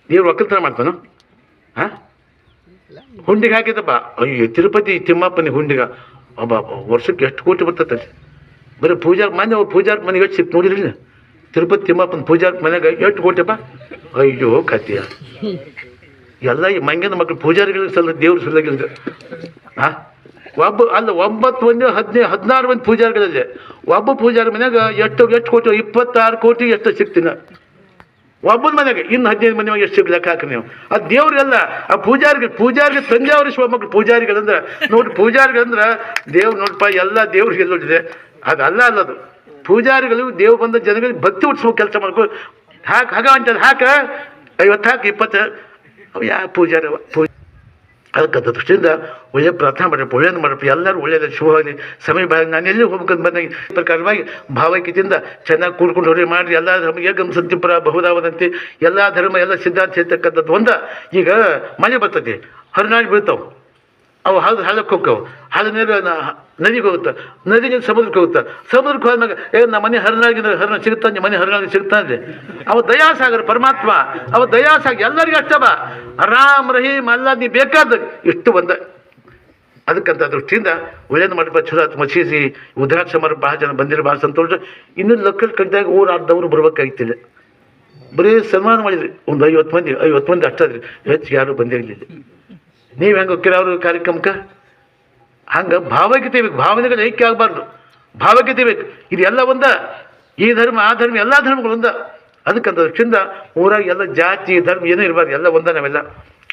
ದೇವ್ರು ಒಕ್ಕಲ್ತನ ಮಾಡ್ತಾನೆ. ಹಾಂ? ಹುಂಡಿಗೆ ಹಾಕಿದಪ್ಪ ಅಯ್ಯೋ, ತಿರುಪತಿ ತಿಮ್ಮಪ್ಪನಿಗೆ ಹುಂಡಿಗ. ಅಬ್ಬಾ ವರ್ಷಕ್ಕೆ ಎಷ್ಟು ಕೋಟಿ ಬರ್ತದೆ ಬರೀ ಪೂಜಾರ್ ಮನೆ ಪೂಜಾರ್ ಮನೆಗೆ ಎಷ್ಟು ಸಿಕ್ ನೋಡಿರಲಿಲ್ಲ ತಿರುಪತಿ ತಿಮ್ಮಪ್ಪನ ಪೂಜಾರ್ ಮನೆಗೆ ಎಷ್ಟು ಕೋಟಿಪ್ಪ ಅಯ್ಯೋ ಕತಿಯ ಎಲ್ಲ ಈ ಮಂಗನ ಮಕ್ಕಳು ಪೂಜಾರಿಗಳಿಗೆ ಸಲ ದೇವ್ರ ಸಲಗಿಲ್ಲ ಹಾಂ ಒಬ್ಬ, ಅಲ್ಲ ಒಂಬತ್ತು ಒಂದು ಹದಿನೈದು ಹದಿನಾರು ಮಂದಿ ಪೂಜಾರಿಗಳಲ್ಲಿ. ಒಬ್ಬ ಪೂಜಾರಿ ಮನೆಯಾಗ ಎಷ್ಟು ಎಷ್ಟು ಕೋಟಿ, ಇಪ್ಪತ್ತಾರು ಕೋಟಿ ಎಷ್ಟು ಸಿಗ್ತೀನಿ ಒಬ್ಬನ ಮನೆಗೆ, ಇನ್ನು ಹದಿನೈದು ಮನೆ ಮನೆಗೆ ಎಷ್ಟು ಲೆಕ್ಕ ಹಾಕಿ ನೀವು. ಆ ದೇವ್ರಿಗೆಲ್ಲ ಆ ಪೂಜಾರಿಗೆ ಪೂಜಾರಿಗೆ ತಂಜಾವೂರು ಶಿವಮೊಗ್ಗ ಪೂಜಾರಿಗಳಂದ್ರೆ ನೋಡಿ ಪೂಜಾರಿಗಳಂದ್ರೆ ದೇವ್ರು ನೋಡಪ್ಪ ಎಲ್ಲ ದೇವ್ರಿಗೆ ನೋಡಿದೆ? ಅದಲ್ಲ ಅಲ್ಲದು. ಪೂಜಾರಿಗಳು ದೇವ್ರು ಬಂದ ಜನಗಳಿಗೆ ಭಕ್ತಿ ಉಟ್ಸೋ ಕೆಲಸ ಮಾಡ್ಕೊ ಹಾಕ, ಹಾಗ ಅಂತ ಹಾಕ, ಐವತ್ತು ಹಾಕಿ, ಇಪ್ಪತ್ತು. ಯಾ ಪೂಜಾರಿ ಪೂಜೆ ಅದಕ್ಕೆ ದೃಷ್ಟಿಯಿಂದ ಒಳ್ಳೆ ಪ್ರಾರ್ಥನೆ ಮಾಡಪ್ಪ ಒಳ್ಳೆಯದು ಮಾಡಪ್ಪ ಎಲ್ಲರೂ ಒಳ್ಳೇದು ಶುಭವಾಗಿ ಸಮಯ ಭಾಗ ನಾನು ಎಲ್ಲಿ ಹೋಗ್ಬೇಕಂತ ಬಂದಾಗ ಪ್ರಕಾರವಾಗಿ ಭಾವೈಕ್ಯದಿಂದ ಚೆನ್ನಾಗಿ ಕೂಡ್ಕೊಂಡು ಹೋಗಿ ಮಾಡಿ, ಎಲ್ಲ ಧರ್ಮ, ಏಕಂ ಸಂತಿಪುರ ಬಹುದಾವದಂತೆ ಎಲ್ಲ ಧರ್ಮ, ಎಲ್ಲ ಸಿದ್ಧಾಂತ ಹೇಳ್ತಕ್ಕಂಥದ್ದು ಒಂದ. ಈಗ ಮಳೆ ಬರ್ತದೆ ಹರಿನಾಡು ಬೀಳ್ತಾವೆ. ಅವು ಹಳದ ಹಳ್ಳಕ್ಕೆ ಹೋಗ್ತಾವೆ ಹಳ್ಳ ನೀರು ನದಿಗೆ ಹೋಗುತ್ತೆ. ನದಿ ಸಮುದ್ರಕ್ಕೆ ಹೋಗುತ್ತೆ. ಸಮುದ್ರಕ್ಕೆ ಹೋದ್ಮ್ಯಾಗ ಏ, ನಮ್ಮ ಮನೆ ಹರಿನಾಗಿನ ಹರಿನ ಸಿಗುತ್ತಾ? ನಿಮ್ಮ ಮನೆ ಹರಿನಾಗಿ ಇದೆ ಅವ ದಯಾಸಾಗರ, ಪರಮಾತ್ಮ. ಅವ ದಯಾಸಾಗ ಎಲ್ಲರಿಗೂ ಅಷ್ಟವ ರಾಮ್ ರಹೀಮ್ ಅಲ್ಲ, ನೀ ಬೇಕಾದ ಇಷ್ಟು ಒಂದ. ಅದಕ್ಕಂತ ದೃಷ್ಟಿಯಿಂದ ಒಳ್ಳೆಯ ಮಾಡಿ ಚಲೋ ಆಯ್ತು ಮಸೀದಿ ಮರ ಭಾಳ ಜನ ಬಂದಿರೋ ಭಾಳ ಸಂತೋಷ. ಇನ್ನೂ ಲಕ್ಕಲ್ ಕಟ್ಟಿದಾಗ ಊರು ಅರ್ಧವ್ರು ಬರ್ಬೇಕಾಗಿತ್ತಿಲ್ಲ ಬರೀ ಸನ್ಮಾನ ಮಾಡಿದ್ರಿ. ಒಂದು ಐವತ್ತು ಮಂದಿ ಐವತ್ತು ಮಂದಿ ಅಷ್ಟಾದ್ರಿ. ಹೆಚ್ಚು ಯಾರು ಬಂದಿರಲಿಲ್ಲ. ನೀವು ಹೆಂಗೆ ಅವ್ರ ಕಾರ್ಯಕ್ರಮಕ್ಕೆ? ಹಂಗೆ ಭಾವಗೀತೆ ಬೇಕು. ಭಾವನೆಗಳು ಐಕ್ಯ ಆಗಬಾರ್ದು. ಭಾವಗೀತೆ ಬೇಕು. ಇದೆಲ್ಲ ಒಂದ. ಈ ಧರ್ಮ, ಆ ಧರ್ಮ, ಎಲ್ಲ ಧರ್ಮಗಳು ಒಂದ. ಅದಕ್ಕಂತ ದೃಷ್ಟಿಯಿಂದ ಊರಾಗ ಎಲ್ಲ ಜಾತಿ, ಧರ್ಮ ಏನೂ ಇರಬಾರ್ದು. ಎಲ್ಲ ಒಂದ ನಾವೆಲ್ಲ.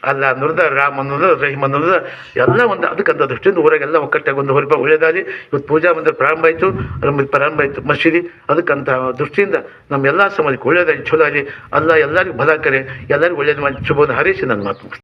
ಅಲ್ಲ ಅನ್ನೋದ, ರಾಮ ಅನ್ನೋದು, ರಹೀಮ್ ಅನ್ನೋದು ಎಲ್ಲ ಒಂದು. ಅದಕ್ಕಂತ ದೃಷ್ಟಿಯಿಂದ ಊರಾಗೆಲ್ಲ ಒಕ್ಕಟ್ಟಾಗಿ ಒಂದು ಹೊರಪ ಒಳ್ಳೆಯದಾಗಿ ಇವತ್ತು ಪೂಜಾ ಮಂದಿರ ಪ್ರಾರಂಭ ಆಯಿತು. ಪ್ರಾರಂಭ ಆಯಿತು. ಮಸೀದಿ. ಅದಕ್ಕಂತ ದೃಷ್ಟಿಯಿಂದ ನಮ್ಮ ಎಲ್ಲ ಸಮಾಜಕ್ಕೆ ಒಳ್ಳೆಯದಾಗಿ ಚಲೋ ಆಗಲಿ. ಅಲ್ಲ ಎಲ್ಲರಿಗೂ ಬಲ ಕರೆ. ಎಲ್ಲರಿಗೂ ಒಳ್ಳೇದು ಮಾಡಿ. ಶುಭವನ್ನು ಹಾರೈಸಿ ನನ್ನ ಮಾತು.